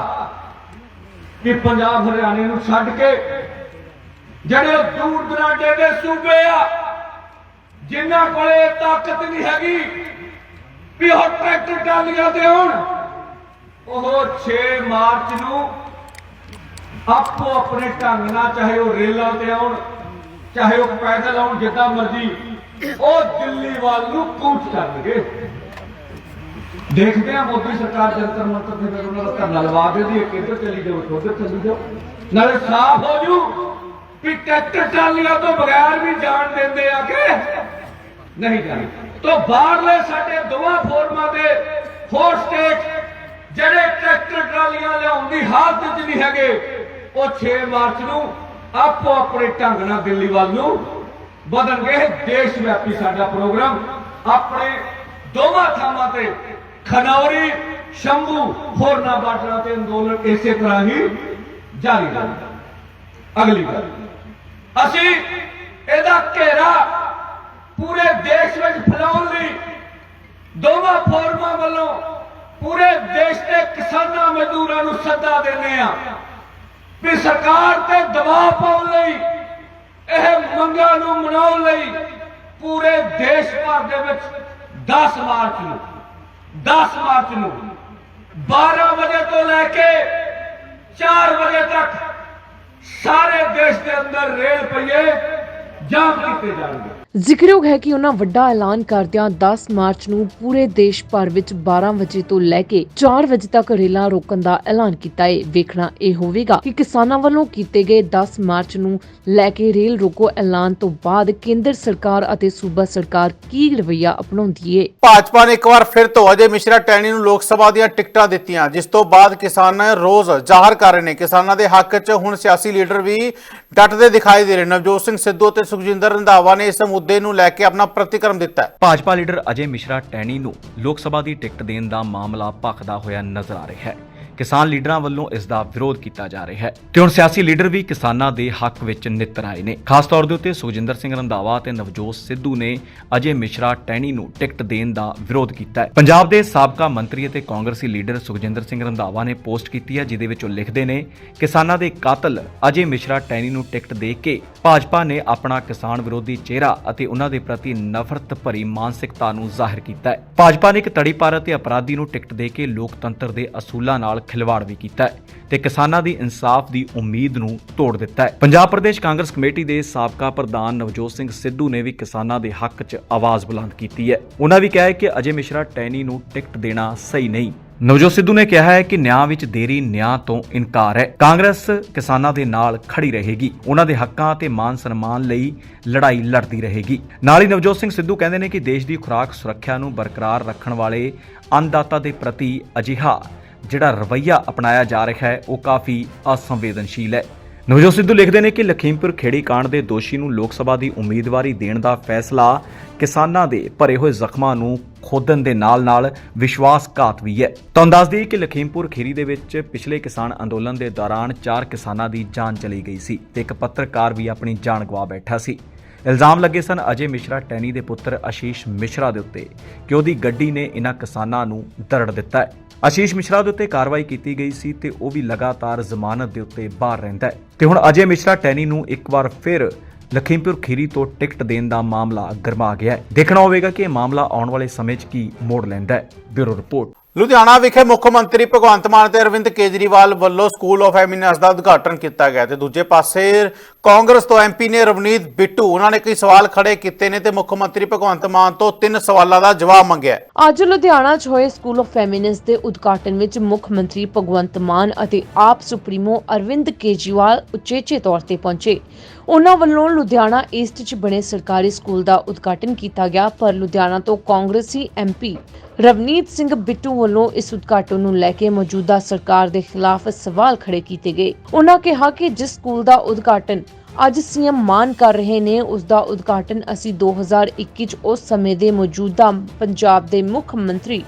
ਕਿ ਪੰਜਾਬ ਹਰਿਆਣੇ ਨੂੰ ਛੱਡ ਕੇ ਜਿਹੜੇ ਦੂਰ ਦਰਾਡੇ ਦੇ ਸੂਬੇ ਆ, ਜਿਨ੍ਹਾਂ ਕੋਲੇ ਤਾਕਤ ਨਹੀਂ ਹੈਗੀ ਵੀ ਉਹ ਟਰੈਕਟਰ ਟਰਾਲੀਆਂ ਤੇ ਆਉਣ। ਉਹ 6 ਮਾਰਚ ਨੂੰ ਆਪੋ ਆਪਣੇ ਢੰਗ ਨਾਲ ਚਾਹੇ ਉਹ ਰੇਲਾਂ ਤੇ ਆਉਣ, ਚਾਹੇ ਉਹ ਪੈਦਲ ਆਉਣ, ਜਿੱਦਾਂ ਮਰਜ਼ੀ, ਉਹ ਦਿੱਲੀ ਵੱਲ ਨੂੰ ਕੂਚ ਕਰਨਗੇ। ਦੇਖਦੇ ਆ ਮੋਦੀ ਸਰਕਾਰ ਜੰਤਰ ਮੰਤਰ ਤੇ ਫਿਰ ਉਹਨਾਂ ਦਾ ਧਰਨਾ ਲਵਾ ਦੇਦੀ ਇੱਕ ਇੱਧਰ ਚਲੀ ਜਾਓ ਇੱਕ ਉੱਧਰ ਚਲੀ ਜਾਓ ਨਾਲੇ ਸਾਫ਼ ਹੋ ਜੂ ਕਿ ਟਰੈਕਟਰ ਟਰਾਲੀਆਂ ਤੋਂ ਬਗੈਰ ਵੀ ਜਾਣ ਦਿੰਦੇ ਆ ਕਿ ਨਹੀਂ ਜਾਣ ਤੋਂ ਬਾਹਰਲੇ ਸਾਡੇ ਦੋਵਾਂ ਫੋਰਮਾਂ ਦੇ ਹੋਰ ਸਟੇਟ ਜਿਹੜੇ ਟਰੈਕਟਰ ਟਰਾਲੀਆਂ ਲਿਆਉਣ ਦੀ ਹਾਲਤ 'ਚ ਨਹੀਂ ਹੈਗੇ, ਉਹ 6 ਮਾਰਚ ਨੂੰ ਆਪੋ ਆਪਣੇ ਢੰਗ ਨਾਲ ਦਿੱਲੀ ਵੱਲ ਨੂੰ ਵਧਣਗੇ। ਦੇਸ਼ ਵਿਆਪੀ ਸਾਡਾ ਪ੍ਰੋਗਰਾਮ। ਆਪਣੇ ਦੋਵਾਂ ਥਾਵਾਂ ਤੇ ਖਨੌਰੀ, ਸ਼ੰਭੂ, ਹੋਰਨਾ ਬਾਰਡਰਾਂ ਤੇ ਅੰਦੋਲਨ ਇਸੇ ਤਰ੍ਹਾਂ ਹੀ ਜਾਰੀ ਰਹੇਗਾ। ਅਗਲੀ ਗੱਲ, ਅਸੀਂ ਇਹਦਾ ਘੇਰਾ ਪੂਰੇ ਦੇਸ਼ ਵਿੱਚ ਫੈਲਾਉਣ ਲਈ ਦੋਵਾਂ ਫੋਰਮਾਂ ਵੱਲੋਂ ਪੂਰੇ ਦੇਸ਼ ਦੇ ਕਿਸਾਨਾਂ ਮਜ਼ਦੂਰਾਂ ਨੂੰ ਸੱਦਾ ਦਿੰਦੇ ਆ ਵੀ ਸਰਕਾਰ ਤੇ ਦਬਾਅ ਪਾਉਣ ਲਈ, ਇਹ ਮੰਗਾਂ ਨੂੰ ਮਨਾਉਣ ਲਈ ਪੂਰੇ ਦੇਸ਼ ਭਰ ਦੇ ਵਿੱਚ 10 ਮਾਰਚ ਨੂੰ 10 ਮਾਰਚ ਨੂੰ 12 ਵਜੇ ਤੋਂ ਲੈ ਕੇ 4 ਵਜੇ ਤੱਕ ਸਾਰੇ ਦੇਸ਼ ਦੇ ਅੰਦਰ ਰੇਲ ਪਈਏ ਜਾਮ ਕੀਤੇ ਜਾਣਗੇ। ਜ਼ਿਕਰਯੋਗ ਹੈ ਕਿ ਉਹਨਾਂ ਵੱਡਾ ਐਲਾਨ ਕਰਦਿਆਂ 10 ਮਾਰਚ ਨੂੰ ਪੂਰੇ ਦੇਸ਼ ਭਰ ਵਿੱਚ 12 ਵਜੇ ਤੋਂ ਲੈ ਕੇ 4 ਵਜੇ ਤੱਕ ਰੇਲਾਂ ਰੋਕਣ ਦਾ ਐਲਾਨ ਕੀਤਾ ਹੈ ਵੇਖਣਾ ਇਹ ਹੋਵੇਗਾ ਕਿ ਕਿਸਾਨਾਂ ਵੱਲੋਂ ਕੀਤੇ ਗਏ 10 ਮਾਰਚ ਨੂੰ ਲੈ ਕੇ ਰੇਲ ਰੋਕੋ ਐਲਾਨ ਤੋਂ ਬਾਅਦ ਕੇਂਦਰ ਸਰਕਾਰ ਅਤੇ ਸੂਬਾ ਸਰਕਾਰ ਕੀ ਰਵੱਈਆ ਅਪਣਾਉਂਦੀ ਹੈ ਭਾਜਪਾ ਨੇ ਇੱਕ ਵਾਰ ਫਿਰ ਤੋਂ ਅਜੇ ਮਿਸ਼ਰਾ ਟੈਣੀ ਨੂੰ ਲੋਕ ਸਭਾ ਦੀਆਂ ਟਿਕਟਾਂ ਦਿੱਤੀਆਂ, ਜਿਸ ਤੋਂ ਬਾਅਦ ਕਿਸਾਨ ਰੋਜ਼ ਜ਼ਾਹਰ ਕਰ ਰਹੇ ਨੇ। ਕਿਸਾਨਾਂ ਦੇ ਹੱਕ 'ਚ ਹੁਣ ਸਿਆਸੀ ਲੀਡਰ ਵੀ ਡਟਦੇ ਦਿਖਾਈ ਦੇ ਰਹੇ ਨਵਜੋਤ ਸਿੰਘ ਸਿੱਧੂ ਅਤੇ ਸੁਖਜਿੰਦਰ ਰੰਧਾਵਾ ਨੇ ਇਸ ਮੁੱਦੇ ਨੂੰ ਲੈ ਕੇ ਆਪਣਾ ਪ੍ਰਤੀਕਰਮ ਦਿੱਤਾ ਹੈ। ਭਾਜਪਾ ਲੀਡਰ ਅਜੇ ਮਿਸ਼ਰਾ ਟੈਣੀ ਨੂੰ ਲੋਕ ਸਭਾ ਦੀ ਟਿਕਟ ਦੇਣ ਦਾ ਮਾਮਲਾ ਭਖਦਾ ਹੋਇਆ ਨਜ਼ਰ ਆ ਰਿਹਾ ਹੈ। ਕਿਸਾਨ ਲੀਡਰਾਂ ਵੱਲੋਂ ਇਸ ਦਾ ਵਿਰੋਧ ਕੀਤਾ ਜਾ ਰਿਹਾ ਹੈ। ਤੇ ਹੁਣ ਸਿਆਸੀ ਲੀਡਰ ਵੀ ਕਿਸਾਨਾਂ ਦੇ ਹੱਕ ਵਿੱਚ ਨਿੱਤਰ ਆਏ ਨੇ। ਖਾਸ ਤੌਰ ਦੇ ਉੱਤੇ ਸੁਖਜਿੰਦਰ ਸਿੰਘ ਰੰਧਾਵਾ ਤੇ ਨਵਜੋਤ ਸਿੱਧੂ ਨੇ ਅਜੇ ਮਿਸ਼ਰਾ ਟੈਣੀ ਨੂੰ ਟਿਕਟ ਦੇਣ ਦਾ ਵਿਰੋਧ ਕੀਤਾ ਹੈ। ਪੰਜਾਬ ਦੇ ਸਾਬਕਾ ਮੰਤਰੀ ਅਤੇ ਕਾਂਗਰਸੀ ਲੀਡਰ ਸੁਖਜਿੰਦਰ ਸਿੰਘ ਰੰਧਾਵਾ ਨੇ ਪੋਸਟ ਕੀਤੀ ਹੈ, ਜਿਹਦੇ ਵਿੱਚ ਉਹ ਲਿਖਦੇ ਨੇ, ਕਿਸਾਨਾਂ ਦੇ ਕਾਤਲ ਅਜੇ ਮਿਸ਼ਰਾ ਟੈਣੀ ਨੂੰ ਟਿਕਟ ਦੇ ਕੇ ਭਾਜਪਾ ਨੇ ਆਪਣਾ ਕਿਸਾਨ ਵਿਰੋਧੀ ਚਿਹਰਾ ਅਤੇ ਉਹਨਾਂ ਦੇ ਪ੍ਰਤੀ ਨਫ਼ਰਤ ਭਰੀ ਮਾਨਸਿਕਤਾ ਨੂੰ ਜ਼ਾਹਿਰ ਕੀਤਾ ਹੈ। ਭਾਜਪਾ ਨੇ ਇੱਕ ਤੜੀਪਾਰ ਅਤੇ ਅਪਰਾਧੀ ਨੂੰ ਟਿਕਟ ਦੇ ਕੇ ਲੋਕਤੰਤਰ ਦੇ ਅਸੂਲਾਂ ਨਾਲ ਖਿਲਵਾੜ ਵੀ ਕੀਤਾ ਹੈ ਤੇ ਕਿਸਾਨਾਂ ਦੀ ਇਨਸਾਫ ਦੀ ਉਮੀਦ ਨੂੰ ਤੋੜ ਦਿੱਤਾ ਹੈ। ਪੰਜਾਬ ਪ੍ਰਦੇਸ਼ ਕਾਂਗਰਸ ਕਮੇਟੀ ਦੇ ਸਾਬਕਾ ਪ੍ਰਧਾਨ ਨਵਜੋਤ ਸਿੰਘ ਸਿੱਧੂ ਨੇ ਵੀ ਕਿਸਾਨਾਂ ਦੇ ਹੱਕ 'ਚ ਆਵਾਜ਼ ਬੁਲੰਦ ਕੀਤੀ ਹੈ। ਉਹਨਾਂ ਵੀ ਕਿਹਾ ਹੈ ਕਿ ਅਜੇ ਮਿਸ਼ਰਾ ਟੈਣੀ ਨੂੰ ਟਿਕਟ ਦੇਣਾ ਸਹੀ ਨਹੀਂ। ਨਵਜੋਤ ਸਿੱਧੂ ਨੇ ਕਿਹਾ ਹੈ ਕਿ ਨਿਆਂ ਵਿੱਚ ਦੇਰੀ ਨਿਆਂ ਤੋਂ ਇਨਕਾਰ ਹੈ। ਕਾਂਗਰਸ ਕਿਸਾਨਾਂ ਦੇ ਨਾਲ ਖੜੀ ਰਹੇਗੀ। ਉਹਨਾਂ ਦੇ ਹੱਕਾਂ ਅਤੇ ਮਾਨ ਸਨਮਾਨ ਲਈ ਲੜਾਈ ਲੜਦੀ ਰਹੇਗੀ। ਨਾਲ ਹੀ ਨਵਜੋਤ ਸਿੰਘ ਸਿੱਧੂ ਕਹਿੰਦੇ ਨੇ ਕਿ ਦੇਸ਼ ਦੀ ਖੁਰਾਕ ਸੁਰੱਖਿਆ ਨੂੰ ਬਰਕਰਾਰ ਰੱਖਣ ਵਾਲੇ ਅੰਨਦਾਤਾ ਦੇ ਪ੍ਰਤੀ ਅਜਿਹਾ ਜਿਹੜਾ ਰਵੱਈਆ ਅਪਣਾਇਆ ਜਾ ਰਿਹਾ ਹੈ, ਉਹ ਕਾਫੀ ਅਸੰਵੇਦਨਸ਼ੀਲ ਹੈ। ਨਵਜੋਤ ਸਿੱਧੂ ਲਿਖਦੇ ਨੇ ਕਿ ਲਖੀਮਪੁਰ ਖੇੜੀ ਕਾਂਡ ਦੇ ਦੋਸ਼ੀ ਨੂੰ ਲੋਕ ਸਭਾ ਦੀ ਉਮੀਦਵਾਰੀ ਦੇਣ ਦਾ ਫੈਸਲਾ ਕਿਸਾਨਾਂ ਦੇ ਭਰੇ ਹੋਏ ਜ਼ਖਮਾਂ ਨੂੰ ਖੋਦਣ ਦੇ ਨਾਲ-ਨਾਲ ਵਿਸ਼ਵਾਸਘਾਤ ਵੀ ਹੈ। ਤੁਹਾਨੂੰ ਦੱਸ ਦਈਏ ਕਿ ਲਖੀਮਪੁਰ ਖੀਰੀ ਦੇ ਵਿੱਚ ਪਿਛਲੇ ਕਿਸਾਨ ਅੰਦੋਲਨ ਦੇ ਦੌਰਾਨ ਚਾਰ ਕਿਸਾਨਾਂ ਦੀ ਜਾਨ ਚਲੀ ਗਈ ਸੀ ਤੇ ਇੱਕ ਪੱਤਰਕਾਰ ਵੀ ਆਪਣੀ ਜਾਨ ਗਵਾ ਬੈਠਾ ਸੀ। ਇਲਜ਼ਾਮ ਲੱਗੇ ਸਨ ਅਜੇ ਮਿਸ਼ਰਾ ਟੈਨੀ ਦੇ ਪੁੱਤਰ ਆਸ਼ੀਸ਼ ਮਿਸ਼ਰਾ ਦੇ ਉੱਤੇ ਕਿ ਉਹਦੀ ਗੱਡੀ ਨੇ ਇਹਨਾਂ ਕਿਸਾਨਾਂ ਨੂੰ ਦਰੜ ਦਿੱਤਾ ਹੈ। ਆਸ਼ੀਸ਼ ਮਿਸ਼ਰਾ ਦੇ ਉੱਤੇ ਕਾਰਵਾਈ ਕੀਤੀ ਗਈ ਸੀ ਤੇ ਉਹ ਵੀ ਲਗਾਤਾਰ ਜ਼ਮਾਨਤ ਦੇ ਉੱਤੇ ਬਾਹਰ ਰਹਿੰਦਾ ਹੈ। ਤੇ ਹੁਣ ਅਜੇ ਮਿਸ਼ਰਾ ਟੈਨੀ ਨੂੰ ਇੱਕ ਵਾਰ ਫਿਰ ਲਖੀਮਪੁਰ ਖੀਰੀ ਤੋਂ ਟਿਕਟ ਦੇਣ ਦਾ ਮਾਮਲਾ ਗਰਮਾ ਗਿਆ ਹੈ। ਦੇਖਣਾ ਹੋਵੇਗਾ ਕਿ ਇਹ ਮਾਮਲਾ ਆਉਣ ਵਾਲੇ ਸਮੇਂ 'ਚ ਕੀ ਮੋੜ ਲੈਂਦਾ ਹੈ। Bureau report. ਲੁਧਿਆਣਾ ਵਿਖੇ ਮੁੱਖ ਮੰਤਰੀ ਭਗਵੰਤ ਮਾਨ ਤੇ ਅਰਵਿੰਦ ਕੇਜਰੀਵਾਲ ਵੱਲੋਂ ਸਕੂਲ ਆਫ ਐਮਿਨੈਂਸ ਦਾ ਉਦਘਾਟਨ ਕੀਤਾ ਗਿਆ ਤੇ ਦੂਜੇ ਪਾਸੇ ਕਾਂਗਰਸ ਤੋਂ ਐਮਪੀ ਨੇ ਰਵਨੀਤ ਬਿੱਟੂ, ਉਹਨਾਂ ਨੇ ਕਈ ਸਵਾਲ ਖੜੇ ਕੀਤੇ ਨੇ ਤੇ ਮੁੱਖ ਮੰਤਰੀ ਭਗਵੰਤ ਮਾਨ ਤੋਂ ਤਿੰਨ ਸਵਾਲਾਂ ਦਾ ਜਵਾਬ ਮੰਗਿਆ। ਅੱਜ ਲੁਧਿਆਣਾ 'ਚ ਹੋਏ ਸਕੂਲ ਆਫ ਫੈਮਿਨਿਸਟ ਦੇ ਉਦਘਾਟਨ ਵਿੱਚ ਮੁੱਖ ਮੰਤਰੀ ਭਗਵੰਤ ਮਾਨ ਅਤੇ ਆਪ ਸੁਪਰੀਮੋ ਅਰਵਿੰਦ ਕੇਜਰੀਵਾਲ ਉਚੇਚੇ ਤੌਰ ਤੇ ਪਹੁੰਚੇ। ਉਹਨਾਂ ਵੱਲੋਂ ਲੁਧਿਆਣਾ ਈਸਟ 'ਚ ਬਣੇ ਸਰਕਾਰੀ ਸਕੂਲ ਦਾ ਉਦਘਾਟਨ ਕੀਤਾ ਗਿਆ, ਪਰ ਲੁਧਿਆਣਾ ਤੋਂ ਕਾਂਗਰਸੀ ਐਮਪੀ ਰਵਨੀਤ ਸਿੰਘ ਬਿੱਟੂ ਵੱਲੋਂ ਇਸ ਉਦਘਾਟਨ ਨੂੰ ਲੈ ਕੇ ਮੌਜੂਦਾ ਸਰਕਾਰ ਦੇ ਖਿਲਾਫ ਸਵਾਲ ਖੜੇ ਕੀਤੇ ਗਏ। ਉਹਨਾਂ ਕਿਹਾ ਕਿ ਜਿਸ ਸਕੂਲ ਦਾ ਉਦਘਾਟਨ ਅੱਜ ਸੀਐਮ ਮਾਨ ਕਰ ਰਹੇ ਨੇ, ਉਸ ਦਾ ਉਦਘਾਟਨ ਅਸੀਂ 2021 ਚ ਉਸ ਸਮੇਂ ਦੇ ਮੌਜੂਦਾ ਪੰਜਾਬ ਦੇ ਮੁੱਖ ਮੰਤਰੀ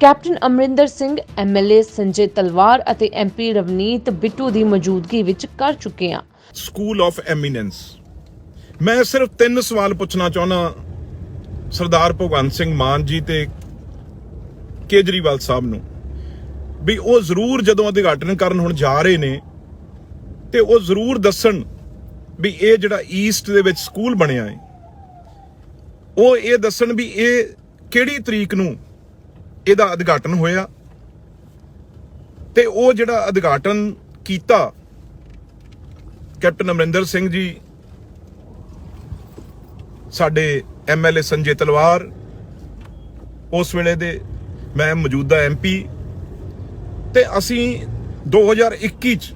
ਕੈਪਟਨ ਅਮਰਿੰਦਰ ਸਿੰਘ ਐਮਐਲਏ ਸੰਜੇ ਤਲਵਾਰ ਅਤੇ ਐਮਪੀ ਰਵਨੀਤ ਬਿੱਟੂ ਦੀ ਮੌਜੂਦਗੀ ਵਿੱਚ ਕਰ ਚੁੱਕੇ ਹਾਂ। ਸਕੂਲ ਆਫ ਐਮੀਨੈਂਸ ਮੈਂ ਸਿਰਫ ਤਿੰਨ ਸਵਾਲ ਪੁੱਛਣਾ ਚਾਹੁੰਦਾ, ਸਰਦਾਰ ਭਗਵੰਤ ਸਿੰਘ ਮਾਨ ਜੀ ਤੇ ਕੇਜਰੀਵਾਲ ਸਾਹਿਬ ਨੂੰ ਵੀ ਉਹ ਜ਼ਰੂਰ ਜਦੋਂ ਉਦਘਾਟਨ ਕਰਨ ਹੁਣ ਜਾ ਰਹੇ ਨੇ ਤੇ ਉਹ ਜ਼ਰੂਰ ਦੱਸਣ ਵੀ ਇਹ ਜਿਹੜਾ ਈਸਟ ਦੇ ਵਿੱਚ ਸਕੂਲ ਬਣਿਆ ਹੈ, ਉਹ ਇਹ ਦੱਸਣ ਵੀ ਇਹ ਕਿਹੜੀ ਤਰੀਕ ਨੂੰ ਇਹਦਾ ਉਦਘਾਟਨ ਹੋਇਆ ਤੇ ਉਹ ਜਿਹੜਾ ਉਦਘਾਟਨ ਕੀਤਾ ਕੈਪਟਨ ਅਮਰਿੰਦਰ ਸਿੰਘ ਜੀ, ਸਾਡੇ ਐਮਐਲਏ ਸੰਜੇ ਤਲਵਾਰ ਉਸ ਵੇਲੇ ਦੇ ਮੈਂ ਮੌਜੂਦਾ ਐਮਪੀ ਤੇ ਅਸੀਂ 2021 ਚ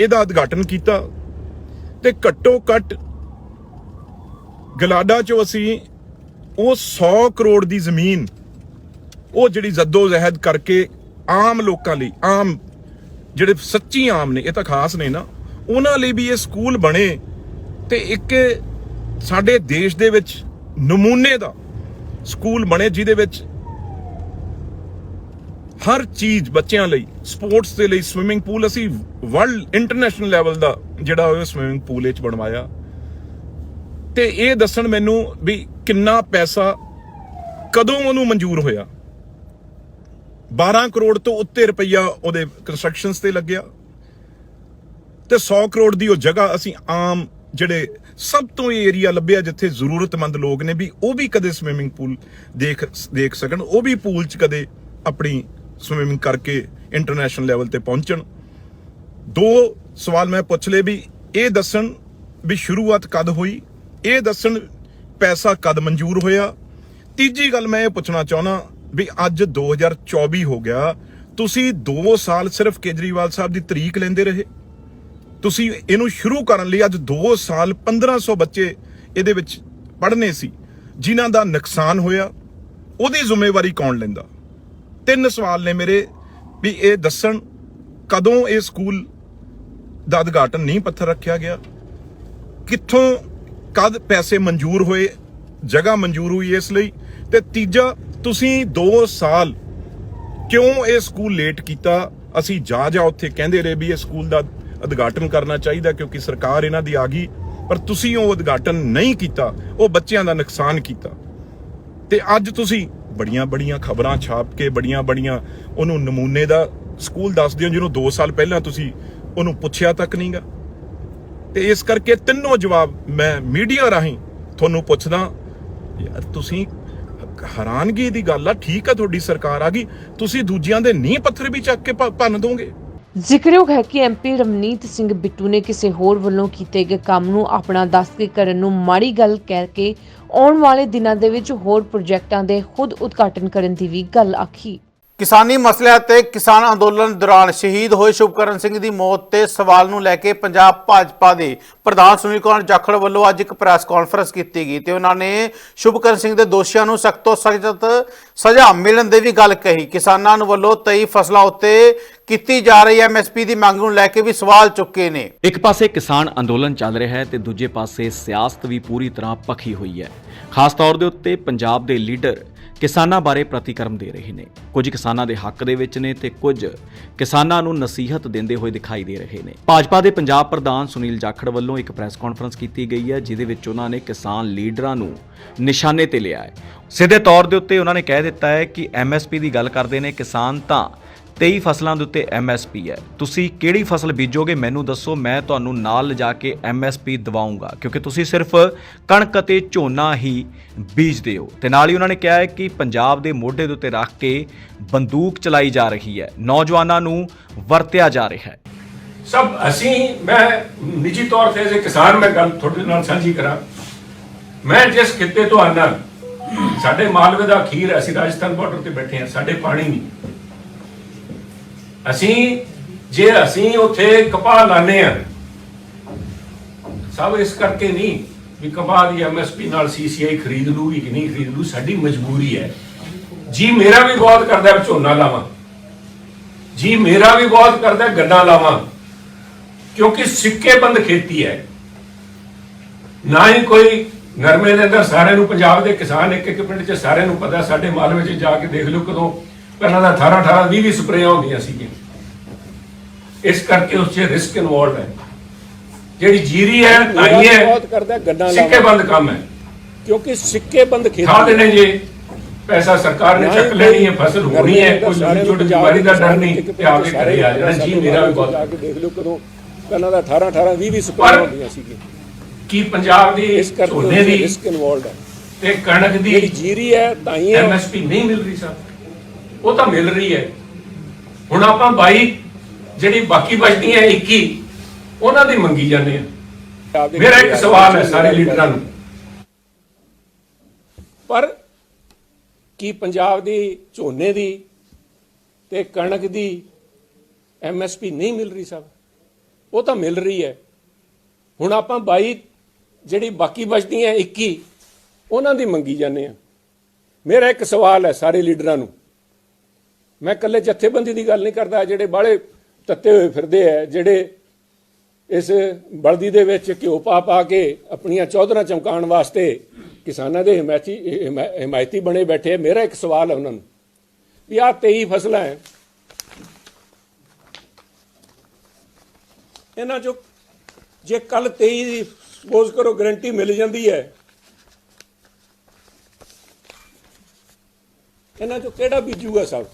ਇਹਦਾ ਉਦਘਾਟਨ ਕੀਤਾ ਤੇ ਘੱਟੋ ਘੱਟ ਗਲਾਡਾ ਚੋਂ ਅਸੀਂ ਉਹ 100 ਕਰੋੜ ਦੀ ਜ਼ਮੀਨ ਉਹ ਜਿਹੜੀ ਜ਼ੱਦੋ ਜ਼ਹਿਦ ਕਰਕੇ ਆਮ ਲੋਕਾਂ ਲਈ, ਆਮ ਜਿਹੜੇ ਸੱਚੀ ਆਮ ਨੇ, ਇਹ ਤਾਂ ਖਾਸ ਨੇ ਨਾ, ਉਹਨਾਂ ਲਈ ਵੀ ਇਹ ਸਕੂਲ ਬਣੇ ਤੇ ਇੱਕ ਸਾਡੇ ਦੇਸ਼ ਦੇ ਵਿੱਚ ਨਮੂਨੇ ਦਾ ਸਕੂਲ ਬਣੇ ਜਿਹਦੇ ਵਿੱਚ ਹਰ ਚੀਜ਼ ਬੱਚਿਆਂ ਲਈ, ਸਪੋਰਟਸ ਦੇ ਲਈ ਸਵਿਮਿੰਗ ਪੂਲ ਅਸੀਂ ਵਰਲਡ ਇੰਟਰਨੈਸ਼ਨਲ ਲੈਵਲ ਦਾ ਜਿਹੜਾ ਉਹ ਸਵਿਮਿੰਗ ਪੂਲ ਵਿੱਚ ਬਣਵਾਇਆ। ਤੇ ਇਹ ਦੱਸਣ ਮੈਨੂੰ ਵੀ ਕਿੰਨਾ ਪੈਸਾ ਕਦੋਂ ਉਹਨੂੰ ਮਨਜ਼ੂਰ ਹੋਇਆ? 12 ਕਰੋੜ ਤੋਂ ਉੱਤੇ ਰੁਪਈਆ ਉਹਦੇ ਕੰਸਟਰਕਸ਼ਨਸ ਤੇ ਲੱਗਿਆ। ਤੇ 100 ਕਰੋੜ ਦੀ ਉਹ ਜਗ੍ਹਾ ਅਸੀਂ ਆਮ ਜਿਹੜੇ ਸਭ ਤੋਂ ਏਰੀਆ ਲੱਭਿਆ ਜਿੱਥੇ ਜ਼ਰੂਰਤਮੰਦ ਲੋਕ ਨੇ ਵੀ ਉਹ ਵੀ ਕਦੇ ਸਵਿਮਿੰਗ ਪੂਲ ਦੇਖ ਦੇਖ ਸਕਣ, ਉਹ ਵੀ ਪੂਲ 'ਚ ਕਦੇ ਆਪਣੀ ਸਵਿਮਿੰਗ ਕਰਕੇ ਇੰਟਰਨੈਸ਼ਨਲ ਲੈਵਲ ਤੇ ਪਹੁੰਚਣ। ਦੋ ਸਵਾਲ ਮੈਂ ਪੁੱਛ ਲਏ ਵੀ ਇਹ ਦੱਸਣ ਵੀ ਸ਼ੁਰੂਆਤ ਕਦ ਹੋਈ? ਇਹ ਦੱਸਣ ਪੈਸਾ ਕਦ ਮਨਜ਼ੂਰ ਹੋਇਆ? ਤੀਜੀ ਗੱਲ ਮੈਂ ਇਹ ਪੁੱਛਣਾ ਚਾਹੁੰਦਾ ਵੀ ਅੱਜ 2024 ਹੋ ਗਿਆ, ਤੁਸੀਂ 2 ਸਾਲ ਸਿਰਫ ਕੇਜਰੀਵਾਲ ਸਾਹਿਬ ਦੀ ਤਰੀਕ ਲੈਂਦੇ ਰਹੇ। ਤੁਸੀਂ ਇਹਨੂੰ ਸ਼ੁਰੂ ਕਰਨ ਲਈ ਅੱਜ 2 ਸਾਲ 1500 ਬੱਚੇ ਇਹਦੇ ਵਿੱਚ ਪੜ੍ਹਨੇ ਸੀ, ਜਿਨ੍ਹਾਂ ਦਾ ਨੁਕਸਾਨ ਹੋਇਆ, ਉਹਦੀ ਜ਼ਿੰਮੇਵਾਰੀ ਕੌਣ ਲੈਂਦਾ? ਤਿੰਨ ਸਵਾਲ ਨੇ ਮੇਰੇ ਵੀ ਇਹ ਦੱਸਣ ਕਦੋਂ ਇਹ ਸਕੂਲ ਦਾ ਉਦਘਾਟਨ ਨਹੀਂ ਪੱਥਰ ਰੱਖਿਆ ਗਿਆ? ਕਿੱਥੋਂ, ਕਦ ਪੈਸੇ ਮਨਜ਼ੂਰ ਹੋਏ, ਜਗ੍ਹਾ ਮਨਜ਼ੂਰ ਹੋਈ ਇਸ ਲਈ? ਤੇ ਤੀਜਾ, ਤੁਸੀਂ 2 ਸਾਲ ਕਿਉਂ ਇਹ ਸਕੂਲ ਲੇਟ ਕੀਤਾ? ਅਸੀਂ ਜਾ ਜਾ ਉੱਥੇ ਕਹਿੰਦੇ ਰਹੇ ਵੀ ਇਹ ਸਕੂਲ ਦਾ ਉਦਘਾਟਨ ਕਰਨਾ ਚਾਹੀਦਾ ਕਿਉਂਕਿ ਸਰਕਾਰ ਇਹਨਾਂ ਦੀ ਆ ਗਈ, ਪਰ ਤੁਸੀਂ ਉਹ ਉਦਘਾਟਨ ਨਹੀਂ ਕੀਤਾ, ਉਹ ਬੱਚਿਆਂ ਦਾ ਨੁਕਸਾਨ ਕੀਤਾ। ਤੇ ਅੱਜ ਤੁਸੀਂ ਬੜੀਆਂ ਬੜੀਆਂ ਖਬਰਾਂ ਛਾਪ ਕੇ ਬੜੀਆਂ ਬੜੀਆਂ ਉਹਨੂੰ ਨਮੂਨੇ ਦਾ ਸਕੂਲ ਦੱਸਦੇ ਹੋ ਜਿਹਨੂੰ 2 ਸਾਲ ਪਹਿਲਾਂ ਤੁਸੀਂ ਉਹਨੂੰ ਪੁੱਛਿਆ ਤੱਕ ਨਹੀਂਗਾ। ਤੇ ਇਸ ਕਰਕੇ ਤਿੰਨੋਂ ਜਵਾਬ ਮੈਂ ਮੀਡੀਆ ਰਾਹੀਂ ਤੁਹਾਨੂੰ ਪੁੱਛਦਾ, ਯਾਰ ਤੁਸੀਂ ਹੈਰਾਨਗੀ ਦੀ ਗੱਲ ਆ, ਠੀਕ ਆ ਤੁਹਾਡੀ ਸਰਕਾਰ ਆ ਗਈ, ਤੁਸੀਂ ਦੂਜਿਆਂ ਦੇ ਨੀਂਹ ਪੱਥਰ ਵੀ ਚੱਕ ਕੇ ਭ- ਭੰਨ ਦੋਗੇ। ਜ਼ਿਕਰਯੋਗ ਹੈ ਕਿ ਐਮਪੀ ਰਮਨੀਤ ਸਿੰਘ ਬਿੱਟੂ ਨੇ ਕਿਸੇ ਹੋਰ ਵੱਲੋਂ ਕੀਤੇ ਗਏ ਕੰਮ ਨੂੰ ਆਪਣਾ ਦੱਸ ਕੇ ਕਰਨ ਨੂੰ ਮਾੜੀ ਗੱਲ ਕਹਿ ਕੇ ਆਉਣ ਵਾਲੇ ਦਿਨਾਂ ਦੇ ਵਿੱਚ ਹੋਰ ਪ੍ਰੋਜੈਕਟਾਂ ਦੇ ਖੁਦ ਉਦਘਾਟਨ ਕਰਨ ਦੀ ਵੀ ਗੱਲ ਆਖੀ। ਕਿਸਾਨੀ ਮਸਲਿਆਂ ਤੇ ਕਿਸਾਨ ਅੰਦੋਲਨ ਦੌਰਾਨ ਸ਼ਹੀਦ ਹੋਏ ਸ਼ੁਭਕਰਨ ਸਿੰਘ ਦੀ ਮੌਤ ਤੇ ਸਵਾਲ ਨੂੰ ਲੈ ਕੇ ਪੰਜਾਬ ਭਾਜਪਾ ਦੇ ਪ੍ਰਧਾਨ ਸੁਨੀਲ ਕੁਮਾਰ ਜਾਖੜ ਵੱਲੋਂ ਅੱਜ ਇੱਕ ਪ੍ਰੈਸ ਕਾਨਫਰੰਸ ਕੀਤੀ ਗਈ ਤੇ ਉਹਨਾਂ ਨੇ ਸ਼ੁਭਕਰਨ ਸਿੰਘ ਦੇ ਦੋਸ਼ੀਆਂ ਨੂੰ ਸਖਤ ਤੋਂ ਸਖਤ ਸਜ਼ਾ ਮਿਲਣ ਦੀ ਵੀ ਗੱਲ ਕਹੀ। ਕਿਸਾਨਾਂ ਨੂੰ ਵੱਲੋਂ 23 ਫਸਲਾਂ ਉੱਤੇ ਕੀਤੀ ਜਾ ਰਹੀ ਐਮਐਸਪੀ ਦੀ ਮੰਗ ਨੂੰ ਲੈ ਕੇ ਵੀ ਸਵਾਲ ਚੁੱਕੇ ਨੇ। ਇੱਕ ਪਾਸੇ ਕਿਸਾਨ ਅੰਦੋਲਨ ਚੱਲ ਰਿਹਾ ਹੈ ਤੇ ਦੂਜੇ ਪਾਸੇ ਸਿਆਸਤ ਵੀ ਪੂਰੀ ਤਰ੍ਹਾਂ ਪੱਖੀ ਹੋਈ ਹੈ। ਖਾਸ ਤੌਰ ਦੇ ਉੱਤੇ ਪੰਜਾਬ ਦੇ ਲੀਡਰ ਕਿਸਾਨਾਂ ਬਾਰੇ ਪ੍ਰਤੀਕਰਮ ਦੇ ਰਹੇ ਨੇ। ਕੁਝ ਕਿਸਾਨਾਂ ਦੇ ਹੱਕ ਦੇ ਵਿੱਚ ਨੇ ਤੇ ਕੁਝ ਕਿਸਾਨਾਂ ਨੂੰ ਨਸੀਹਤ ਦਿੰਦੇ ਹੋਏ ਦਿਖਾਈ ਦੇ ਰਹੇ ਨੇ। ਭਾਜਪਾ ਦੇ ਪੰਜਾਬ ਪ੍ਰਧਾਨ ਸੁਨੀਲ ਜਾਖੜ ਵੱਲੋਂ ਇੱਕ ਪ੍ਰੈਸ ਕਾਨਫਰੰਸ ਕੀਤੀ ਗਈ ਹੈ, ਜਿਹਦੇ ਵਿੱਚ ਉਹਨਾਂ ਨੇ ਕਿਸਾਨ ਲੀਡਰਾਂ ਨੂੰ ਨਿਸ਼ਾਨੇ ਤੇ ਲਿਆ ਹੈ। ਸਿੱਧੇ ਤੌਰ ਦੇ ਉੱਤੇ ਉਹਨਾਂ ਨੇ ਕਹਿ ਦਿੱਤਾ ਹੈ ਕਿ ਐਮਐਸਪੀ ਦੀ ਗੱਲ ਕਰਦੇ ਨੇ ਕਿਸਾਨ ਤਾਂ 23 ਫਸਲਾਂ ਦੇ ਉੱਤੇ ਐਮਐਸਪੀ ਹੈ। ਤੁਸੀਂ ਕਿਹੜੀ ਫਸਲ ਬੀਜੋਗੇ ਮੈਨੂੰ ਦੱਸੋ, ਮੈਂ ਤੁਹਾਨੂੰ ਨਾਲ ਲਿਜਾ ਕੇ ਐਮਐਸਪੀ ਦਿਵਾਉਂਗਾ, ਕਿਉਂਕਿ ਤੁਸੀਂ ਸਿਰਫ ਕਣਕ ਅਤੇ ਝੋਨਾ ਹੀ ਬੀਜਦੇ ਹੋ। ਤੇ ਨਾਲ ਹੀ ਉਹਨਾਂ ਨੇ ਕਿਹਾ ਹੈ ਕਿ ਪੰਜਾਬ ਦੇ ਮੋਢੇ ਦੇ ਉੱਤੇ ਰੱਖ ਕੇ ਬੰਦੂਕ ਚਲਾਈ ਜਾ ਰਹੀ ਹੈ। ਨੌਜਵਾਨਾਂ ਨੂੰ ਵਰਤਿਆ ਜਾ ਰਿਹਾ ਹੈ। ਸਭ ਅਸੀਂ, ਮੈਂ ਨਿੱਜੀ ਤੌਰ ਤੇ ਜੇ ਕਿਸਾਨ ਮੈਂ ਗੱਲ ਤੁਹਾਡੇ ਨਾਲ ਸਾਂਝੀ ਕਰਾਂ। ਮੈਂ ਜਿਸ ਖਿੱਤੇ ਤੋਂ ਆਨਾ, ਸਾਡੇ ਮਾਲਵੇ ਦਾ ਖੀਰ ਅਸੀਂ ਰਾਜਸਥਾਨ ਬਾਰਡਰ ਤੇ ਬੈਠੇ ਹਾਂ, ਸਾਡੇ ਪਾਣੀ ਨਹੀਂ। ਅਸੀਂ ਜੇ ਅਸੀਂ ਉੱਥੇ ਕਪਾਹ ਲਾਣੇ ਆ ਸਭ ਇਸ ਕਰਕੇ ਨਹੀਂ ਵੀ ਕਪਾਹ ਦੀ ਐਮਐਸਪੀ ਨਾਲ ਸੀਸੀਆਈ ਖਰੀਦ ਲੂਗੀ ਕਿ ਨਹੀਂ ਖਰੀਦ ਲੂ ਸਾਡੀ ਮਜਬੂਰੀ ਹੈ। ਜੀ ਮੇਰਾ ਵੀ ਬਹੁਤ ਕਰਦਾ ਹੈ ਝੋਨਾ ਲਾਵਾਂ। ਜੀ ਮੇਰਾ ਵੀ ਬਹੁਤ ਕਰਦਾ ਹੈ ਗੰਨਾ ਲਾਵਾਂ, ਕਿਉਂਕਿ ਸਿੱਕੇਬੰਦ ਖੇਤੀ ਹੈ। ਨਾ ਹੀ ਕੋਈ ਨਰਮੇ ਦੇ ਅੰਦਰ ਸਾਰਿਆਂ ਨੂੰ, ਪੰਜਾਬ ਦੇ ਕਿਸਾਨ ਇੱਕ ਇੱਕ ਪਿੰਡ 'ਚ ਸਾਰਿਆਂ ਨੂੰ ਪਤਾ, ਸਾਡੇ ਮਾਲਵੇ 'ਚ ਜਾ ਕੇ ਦੇਖ ਲਓ ਕਦੋਂ ਪਹਿਲਾਂ ਦਾ 18 18 20 20 ਸਪਰੇਆਂ ਹੁੰਦੀਆਂ ਸੀਗੀਆਂ। ਇਸ ਕਰਕੇ ਉਸ 'ਚ ਰਿਸਕ ਇਨਵੋਲਡ ਹੈ। ਜਿਹੜੀ ਜੀਰੀ ਹੈ ਨਹੀਂ ਹੈ ਬਹੁਤ ਕਰਦਾ ਗੰਨਾ ਸਿੱਕੇ ਬੰਦ ਕੰਮ ਹੈ। ਕਿਉਂਕਿ ਸਿੱਕੇ ਬੰਦ ਖੇਤੀ ਖਾ ਦੇਣੇ ਜੇ। ਪੈਸਾ ਸਰਕਾਰ ਨੇ ਚੱਕ ਲੈਣੀ ਹੈ ਫਸਲ ਹੋਣੀ ਹੈ ਕੋਈ ਛੋਟੀ ਬਿਮਾਰੀ ਦਾ ਡਰ ਨਹੀਂ ਤੇ ਆ ਕੇ ਘਰੇ ਆ ਜਾਣਾ ਜੀ ਮੇਰਾ ਵੀ ਬਹੁਤ ਜਾ ਕੇ ਦੇਖ ਲਓ ਕਦੋਂ ਪਹਿਲਾਂ ਦਾ 18 18 20 20 ਸਪਰੇਆਂ ਹੁੰਦੀਆਂ ਸੀਗੀਆਂ। ਕੀ ਪੰਜਾਬ ਦੀ ਝੋਨੇ ਦੀ ਰਿਸਕ ਇਨਵੋਲਡ ਹੈ। ਤੇ ਕਣਕ ਦੀ ਜੀਰੀ ਹੈ ਤਾਂ ਹੀ ਹੈ ਐਮਐਸਪੀ ਨਹੀਂ ਮਿਲ ਰਹੀ ਸਰ। ਉਹ ਤਾਂ ਮਿਲ ਰਹੀ ਹੈ। ਹੁਣ ਆਪਾਂ 22 ਜਿਹੜੀ ਬਾਕੀ ਬਚਦੀ ਹੈ 21 ਉਹਨਾਂ ਦੀ ਮੰਗੀ ਜਾਂਦੇ ਆ। ਮੇਰਾ ਇੱਕ ਸਵਾਲ ਹੈ ਸਾਰੇ ਲੀਡਰਾਂ ਨੂੰ। ਪਰ ਕੀ ਪੰਜਾਬ ਦੀ ਝੋਨੇ ਦੀ ਤੇ ਕਣਕ ਦੀ ਐਮਐਸਪੀ ਨਹੀਂ ਮਿਲ ਰਹੀ ਸਭ ਉਹ ਤਾਂ ਮਿਲ ਰਹੀ ਹੈ। ਹੁਣ ਆਪਾਂ 22 ਜਿਹੜੀ ਬਾਕੀ ਬਚਦੀਆਂ 21 ਉਹਨਾਂ ਦੀ ਮੰਗੀ ਜਾਂਦੇ ਆ। ਮੇਰਾ ਇੱਕ ਸਵਾਲ ਹੈ ਸਾਰੇ ਲੀਡਰਾਂ ਨੂੰ। ਮੈਂ ਇਕੱਲੇ ਜਥੇਬੰਦੀ ਦੀ ਗੱਲ ਨਹੀਂ ਕਰਦਾ, ਜਿਹੜੇ ਬਾਹਲੇ ਤੱਤੇ ਹੋਏ ਫਿਰਦੇ ਆ, ਜਿਹੜੇ ਇਸ ਬਲਦੀ ਦੇ ਵਿੱਚ ਘਿਓ ਪਾ ਪਾ ਕੇ ਆਪਣੀਆਂ ਚੌਧਰਾਂ ਚਮਕਾਉਣ ਵਾਸਤੇ ਕਿਸਾਨਾਂ ਦੇ ਹਮਾਇਤੀ, ਹਿਮਾ- ਹਮਾਇਤੀ ਬਣੇ ਬੈਠੇ ਆ। ਮੇਰਾ ਇੱਕ ਸਵਾਲ ਹੈ ਉਹਨਾਂ ਨੂੰ ਵੀ ਆਹ 23 ਫਸਲਾਂ ਹੈ ਇਹਨਾਂ ਚੋਂ ਜੇ ਕੱਲ 23 ਦੀ ਸਪੋਜ਼ ਕਰੋ ਗਾਰੰਟੀ ਮਿਲ ਜਾਂਦੀ ਹੈ ਇਹਨਾਂ ਚੋਂ ਕਿਹੜਾ ਬੀਜੂਗਾ ਸਭ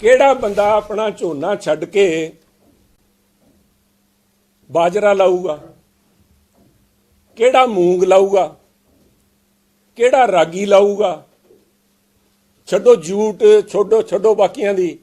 ਕਿਹੜਾ ਬੰਦਾ ਆਪਣਾ ਝੋਨਾ ਛੱਡ ਕੇ ਬਾਜਰਾ ਲਾਊਗਾ? ਕਿਹੜਾ ਮੂੰਗ ਲਾਊਗਾ? ਕਿਹੜਾ ਰਾਗੀ ਲਾਊਗਾ? ਛੱਡੋ ਜੂਟ, ਛੱਡੋ ਛੱਡੋ ਬਾਕੀਆਂ ਦੀ।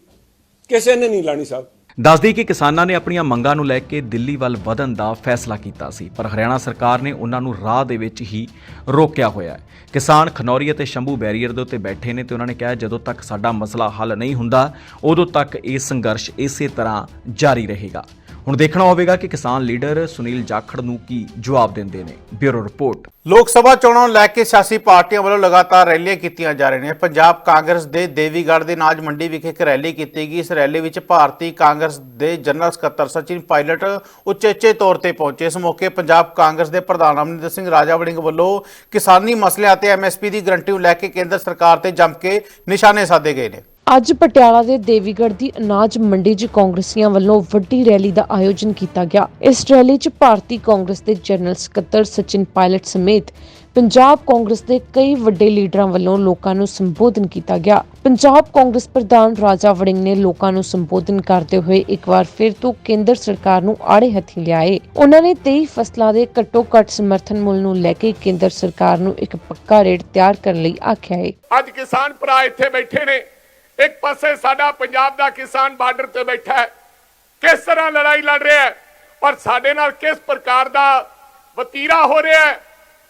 ਕਿਸੇ ਨੇ ਨਹੀਂ ਲਾਣੀ ਸਾਹਿਬ ਦੱਸਦੀ ਕਿ ਕਿਸਾਨਾਂ ਨੇ ਆਪਣੀਆਂ ਮੰਗਾਂ ਨੂੰ ਲੈ ਕੇ ਦਿੱਲੀ ਵੱਲ ਵਧਣ ਦਾ ਫੈਸਲਾ ਕੀਤਾ ਸੀ, ਪਰ ਹਰਿਆਣਾ ਸਰਕਾਰ ਨੇ ਉਹਨਾਂ ਨੂੰ ਰਾਹ ਦੇ ਵਿੱਚ ਹੀ ਰੋਕਿਆ ਹੋਇਆ ਹੈ। ਕਿਸਾਨ ਖਨੌਰੀ ਅਤੇ ਸ਼ੰਭੂ ਬੈਰੀਅਰ ਦੇ ਉੱਤੇ ਬੈਠੇ ਨੇ ਤੇ ਉਹਨਾਂ ਨੇ ਕਿਹਾ, ਜਦੋਂ ਤੱਕ ਸਾਡਾ ਮਸਲਾ ਹੱਲ ਨਹੀਂ ਹੁੰਦਾ, ਉਦੋਂ ਤੱਕ ਇਹ ਸੰਘਰਸ਼ ਇਸੇ ਤਰ੍ਹਾਂ ਜਾਰੀ ਰਹੇਗਾ। ਹੁਣ ਦੇਖਣਾ ਹੋਵੇਗਾ ਕਿ ਕਿਸਾਨ ਲੀਡਰ ਸੁਨੀਲ ਜਾਖੜ ਨੂੰ ਕੀ ਜਵਾਬ ਦਿੰਦੇ ਨੇ। Bureau report. ਲੋਕ ਸਭਾ ਚੋਣਾਂ ਨੂੰ ਲੈ ਕੇ ਸਿਆਸੀ ਪਾਰਟੀਆਂ ਵੱਲੋਂ ਲਗਾਤਾਰ ਰੈਲੀਆਂ ਕੀਤੀਆਂ ਜਾ ਰਹੀਆਂ ਨੇ। ਪੰਜਾਬ ਕਾਂਗਰਸ ਦੇ ਦੇਵੀਗੜ੍ਹ ਦੇ ਨਾਜ ਮੰਡੀ ਵਿਖੇ ਇੱਕ ਰੈਲੀ ਕੀਤੀ ਗਈ। ਇਸ ਰੈਲੀ ਵਿੱਚ ਭਾਰਤੀ ਕਾਂਗਰਸ ਦੇ ਜਨਰਲ ਸਕੱਤਰ ਸਚਿਨ ਪਾਇਲਟ ਉਚੇਚੇ ਤੌਰ ਤੇ ਪਹੁੰਚੇ। ਇਸ ਮੌਕੇ ਪੰਜਾਬ ਕਾਂਗਰਸ ਦੇ ਪ੍ਰਧਾਨ ਅਮਰਿੰਦਰ ਸਿੰਘ ਰਾਜਾ ਵੜਿੰਗ ਵੱਲੋਂ ਕਿਸਾਨੀ ਮਸਲਿਆਂ ਅਤੇ ਐਮਐਸਪੀ ਦੀ ਗਰੰਟੀ ਨੂੰ ਲੈ ਕੇ ਕੇਂਦਰ ਸਰਕਾਰ ਤੇ ਜੰਮ ਕੇ ਨਿਸ਼ਾਨੇ ਸਾਧੇ ਗਏ ਨੇ। ਅੱਜ ਪਟਿਆਲਾ ਦੇ ਦੇਵੀਗੜ੍ਹ ਦੀ ਅਨਾਜ ਮੰਡੀ 'ਚ ਕਾਂਗਰਸੀਆਂ ਵੱਲੋਂ ਵੱਡੀ ਰੈਲੀ ਦਾ ਆਯੋਜਨ ਕੀਤਾ ਗਿਆ। ਇਸ ਰੈਲੀ 'ਚ ਭਾਰਤੀ ਕਾਂਗਰਸ ਦੇ ਜਨਰਲ ਸਕੱਤਰ ਸਚਿਨ ਪਾਇਲਟ ਸਮੇਤ ਪੰਜਾਬ ਕਾਂਗਰਸ ਦੇ ਕਈ ਵੱਡੇ ਲੀਡਰਾਂ ਵੱਲੋਂ ਲੋਕਾਂ ਨੂੰ ਸੰਬੋਧਨ ਕੀਤਾ ਗਿਆ। ਪੰਜਾਬ ਕਾਂਗਰਸ ਪ੍ਰਧਾਨ ਰਾਜਾ ਵੜਿੰਗ ਨੇ ਲੋਕਾਂ ਨੂੰ ਸੰਬੋਧਨ ਕਰਦੇ ਹੋਏ ਇੱਕ ਵਾਰ ਫਿਰ ਤੋਂ ਕੇਂਦਰ ਸਰਕਾਰ ਨੂੰ ਆੜੇ ਹੱਥੀਂ ਲਿਆਏ। ਉਹਨਾਂ ਨੇ 23 ਫਸਲਾਂ ਦੇ ਘੱਟੋ ਘੱਟ ਸਮਰਥਨ ਮੁੱਲ ਨੂੰ ਲੈ ਕੇ ਕੇਂਦਰ ਸਰਕਾਰ ਨੂੰ ਇੱਕ ਪੱਕਾ ਰੇਟ ਤਿਆਰ ਕਰਨ ਲਈ ਆਖਿਆ ਹੈ ਅੱਜ ਕਿਸਾਨ ਭਰਾ ਇੱਥੇ ਬੈਠੇ ਨੇ। ਇੱਕ ਪਾਸੇ ਸਾਡਾ ਪੰਜਾਬ ਦਾ ਕਿਸਾਨ ਬਾਰਡਰ ਤੇ ਬੈਠਾ ਹੈ, ਕਿਸ ਤਰ੍ਹਾਂ ਲੜਾਈ ਲੜ ਰਿਹਾ ਹੈ ਔਰ ਸਾਡੇ ਨਾਲ ਕਿਸ ਪ੍ਰਕਾਰ ਦਾ ਵਤੀਰਾ ਹੋ ਰਿਹਾ ਹੈ,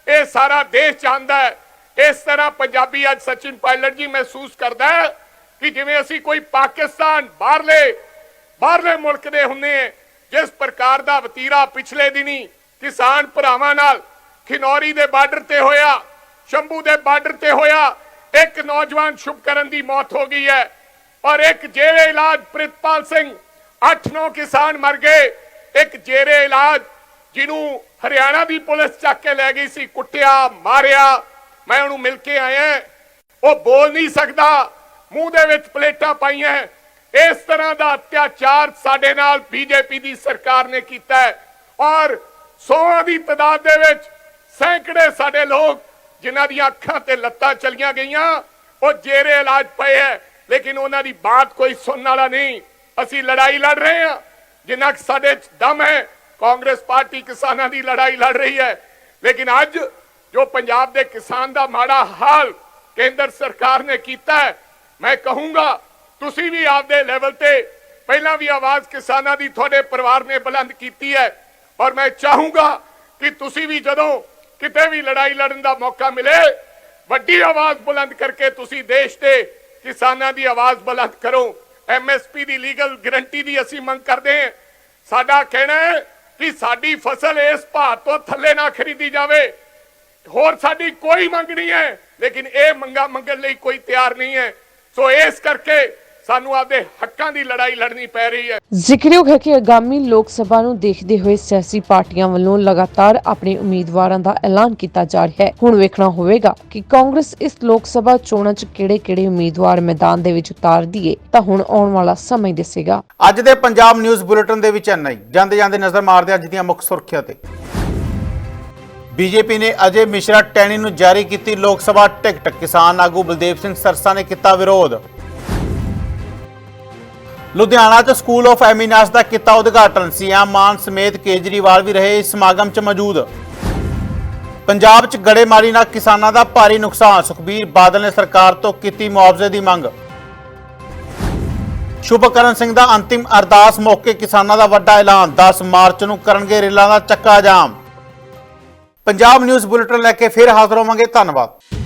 ਇਹ ਸਾਰਾ ਦੇਸ਼ ਜਾਣਦਾ ਹੈ ਇਸ ਤਰ੍ਹਾਂ ਪੰਜਾਬੀ ਅੱਜ ਸਚਿਨ ਪਾਇਲਟ ਜੀ ਮਹਿਸੂਸ ਕਰਦਾ ਹੈ ਕਿ ਜਿਵੇਂ ਅਸੀਂ ਕੋਈ ਪਾਕਿਸਤਾਨ ਬਾਹਰਲੇ ਬਾਹਰਲੇ ਮੁਲਕ ਦੇ ਹੁੰਨੇ ਹਾਂ। ਜਿਸ ਪ੍ਰਕਾਰ ਦਾ ਵਤੀਰਾ ਪਿਛਲੇ ਦਿਨੀ ਕਿਸਾਨ ਭਰਾਵਾਂ ਨਾਲ ਖਿਨੌਰੀ ਦੇ ਬਾਰਡਰ ਤੇ ਹੋਇਆ, ਸ਼ੰਭੂ ਦੇ ਬਾਰਡਰ ਤੇ ਹੋਇਆ ਇੱਕ ਨੌਜਵਾਨ ਸ਼ੁਭਕਰਨ ਦੀ ਮੌਤ ਹੋ ਗਈ ਹੈ। ਔਰ ਇੱਕ ਜੇਰੇ ਇਲਾਜ ਪ੍ਰਿਤਪਾਲ ਸਿੰਘ 8-9 ਕਿਸਾਨ ਮਰ ਗਏ। ਇੱਕ ਜੇਰੇ ਇਲਾਜ ਜਿਹਨੂੰ ਹਰਿਆਣਾ ਦੀ ਪੁਲਿਸ ਚੱਕ ਕੇ ਲੈ ਗਈ ਸੀ, ਕੁੱਟਿਆ, ਮਾਰਿਆ। ਮੈਂ ਉਹਨੂੰ ਮਿਲ ਕੇ ਆਇਆ। ਉਹ ਬੋਲ ਨਹੀਂ ਸਕਦਾ। ਮੂੰਹ ਦੇ ਵਿੱਚ ਪਲੇਟਾਂ ਪਾਈਆਂ। ਇਸ ਤਰ੍ਹਾਂ ਦਾ ਅਤਿਆਚਾਰ ਸਾਡੇ ਨਾਲ ਬੀਜੇਪੀ ਦੀ ਸਰਕਾਰ ਨੇ ਕੀਤਾ ਔਰ ਸੋਹਾਂ ਦੀ ਤਦਾਦ ਦੇ ਵਿੱਚ ਸੈਂਕੜੇ ਸਾਡੇ ਲੋਕ ਜਿਨ੍ਹਾਂ ਦੀਆਂ ਅੱਖਾਂ ਤੇ ਲੱਤਾਂ ਚਲੀਆਂ ਗਈਆਂ, ਉਹ ਜੇਰੇ ਇਲਾਜ ਪਏ ਹੈ, ਲੇਕਿਨ ਉਹਨਾਂ ਦੀ ਬਾਤ ਕੋਈ ਸੁਣਨ ਵਾਲਾ ਨਹੀਂ। ਅਸੀਂ ਲੜਾਈ ਲੜ ਰਹੇ ਹਾਂ। ਜਿੰਨਾ ਸਾਡੇ ਦਮ ਹੈ, ਕਾਂਗਰਸ ਪਾਰਟੀ ਕਿਸਾਨਾਂ ਦੀ ਲੜਾਈ ਲੜ ਰਹੀ ਹੈ। ਲੇਕਿਨ ਅੱਜ ਜੋ ਪੰਜਾਬ ਦੇ ਕਿਸਾਨ ਦਾ ਮਾੜਾ ਹਾਲ ਕੇਂਦਰ ਸਰਕਾਰ ਨੇ ਕੀਤਾ ਹੈ, ਮੈਂ ਕਹੂੰਗਾ, ਤੁਸੀਂ ਵੀ ਆਪਦੇ ਲੈਵਲ ਤੇ ਪਹਿਲਾਂ ਵੀ ਆਵਾਜ਼ ਕਿਸਾਨਾਂ ਦੀ ਤੁਹਾਡੇ ਪਰਿਵਾਰ ਨੇ ਬੁਲੰਦ ਕੀਤੀ ਹੈ। ਔਰ ਮੈਂ ਚਾਹੂੰਗਾ ਕਿ ਤੁਸੀਂ ਵੀ ਜਦੋਂ ਕਿਤੇ ਵੀ ਲੜਾਈ ਲੜਨ ਦਾ ਮੌਕਾ ਮਿਲੇ, ਵੱਡੀ ਆਵਾਜ਼ ਬੁਲੰਦ ਕਰਕੇ ਤੁਸੀਂ ਦੇਸ਼ ਦੇ ਕਿਸਾਨਾਂ ਦੀ ਆਵਾਜ਼ ਬੁਲੰਦ ਕਰੋ। ਐਮਐਸਪੀ ਦੀ ਲੀਗਲ ਗਰੰਟੀ ਦੀ ਅਸੀਂ ਮੰਗ ਕਰਦੇ ਹਾਂ। ਸਾਡਾ ਕਹਿਣਾ ਹੈ ਕਿ ਸਾਡੀ ਫਸਲ ਇਸ ਭਾਅ ਤੋਂ ਥੱਲੇ ਨਾ ਖਰੀਦੀ ਜਾਵੇ। ਹੋਰ ਸਾਡੀ ਕੋਈ ਮੰਗ ਨਹੀਂ ਹੈ, ਲੇਕਿਨ ਇਹ ਮੰਗਾ ਮੰਗਣ ਲਈ ਕੋਈ ਤਿਆਰ ਨਹੀਂ ਹੈ। ਸੋ ਇਸ ਕਰਕੇ ਸਾਨੂੰ ਆਪਦੇ ਹੱਕਾਂ ਦੀ ਲੜਾਈ ਲੜਨੀ ਪੈ ਰਹੀ ਹੈ। ਜ਼ਿਕਰਯੋਗ ਹੈ ਕਿ ਆਗਾਮੀ ਲੋਕ ਸਭਾ ਨੂੰ ਦੇਖਦੇ ਹੋਏ ਸਿਆਸੀ ਪਾਰਟੀਆਂ ਵੱਲੋਂ ਲਗਾਤਾਰ ਆਪਣੇ ਉਮੀਦਵਾਰਾਂ ਦਾ ਐਲਾਨ ਕੀਤਾ ਜਾ ਰਿਹਾ ਹੈ। ਹੁਣ ਵੇਖਣਾ ਹੋਵੇਗਾ ਕਿ ਕਾਂਗਰਸ ਇਸ ਲੋਕ ਸਭਾ ਚੋਣਾਂ 'ਚ ਕਿਹੜੇ-ਕਿਹੜੇ ਉਮੀਦਵਾਰ ਮੈਦਾਨ ਦੇ ਵਿੱਚ ਉਤਾਰਦੀ ਏ ਤਾਂ ਹੁਣ ਆਉਣ ਵਾਲਾ ਸਮਾਂ ਹੀ ਦੱਸੇਗਾ। ਅੱਜ ਦੇ ਪੰਜਾਬ ਨਿਊਜ਼ ਬੁਲੇਟਿਨ ਦੇ ਵਿੱਚ ਇੰਨਾ ਹੀ। ਜਾਂਦੇ ਜਾਂਦੇ ਨਜ਼ਰ ਮਾਰਦੇ ਅੱਜ ਦੀਆਂ ਮੁੱਖ ਸੁਰਖੀਆਂ ਤੇ। ਬੀਜੇਪੀ ਨੇ ਅਜੇ ਮਿਸ਼ਰਾ ਟੈਣੀ ਨੂੰ ਜਾਰੀ ਕੀਤੀ ਲੋਕ ਸਭਾ ਟਿਕਟ। ਕਿਸਾਨ ਆਗੂ ਬਲਦੇਵ ਸਿੰਘ ਸਰਸਾ ਨੇ ਕੀਤਾ ਵਿਰੋਧ। ਲੁਧਿਆਣਾ 'ਚ ਸਕੂਲ ਆਫ ਐਮੀਨਾਸ ਦਾ ਕੀਤਾ ਉਦਘਾਟਨ। ਸੀਐਮ ਮਾਨ ਸਮੇਤ ਕੇਜਰੀਵਾਲ ਵੀ ਰਹੇ ਇਸ ਸਮਾਗਮ 'ਚ ਮੌਜੂਦ। ਪੰਜਾਬ 'ਚ ਗੜੇਮਾਰੀ ਨਾਲ ਕਿਸਾਨਾਂ ਦਾ ਭਾਰੀ ਨੁਕਸਾਨ, ਸੁਖਬੀਰ ਬਾਦਲ ਨੇ ਸਰਕਾਰ ਤੋਂ ਕੀਤੀ ਮੁਆਵਜ਼ੇ ਦੀ ਮੰਗ। ਸ਼ੁਭਕਰਨ ਸਿੰਘ ਦਾ ਅੰਤਿਮ ਅਰਦਾਸ ਮੌਕੇ ਕਿਸਾਨਾਂ ਦਾ ਵੱਡਾ ਐਲਾਨ 10 ਮਾਰਚ ਨੂੰ ਕਰਨਗੇ ਰੇਲਾਂ ਦਾ ਚੱਕਾ ਜਾਮ। ਪੰਜਾਬ ਨਿਊਜ਼ ਬੁਲੇਟਿਨ ਲੈ ਕੇ ਫਿਰ ਹਾਜ਼ਰ ਹੋਵਾਂਗੇ, ਧੰਨਵਾਦ।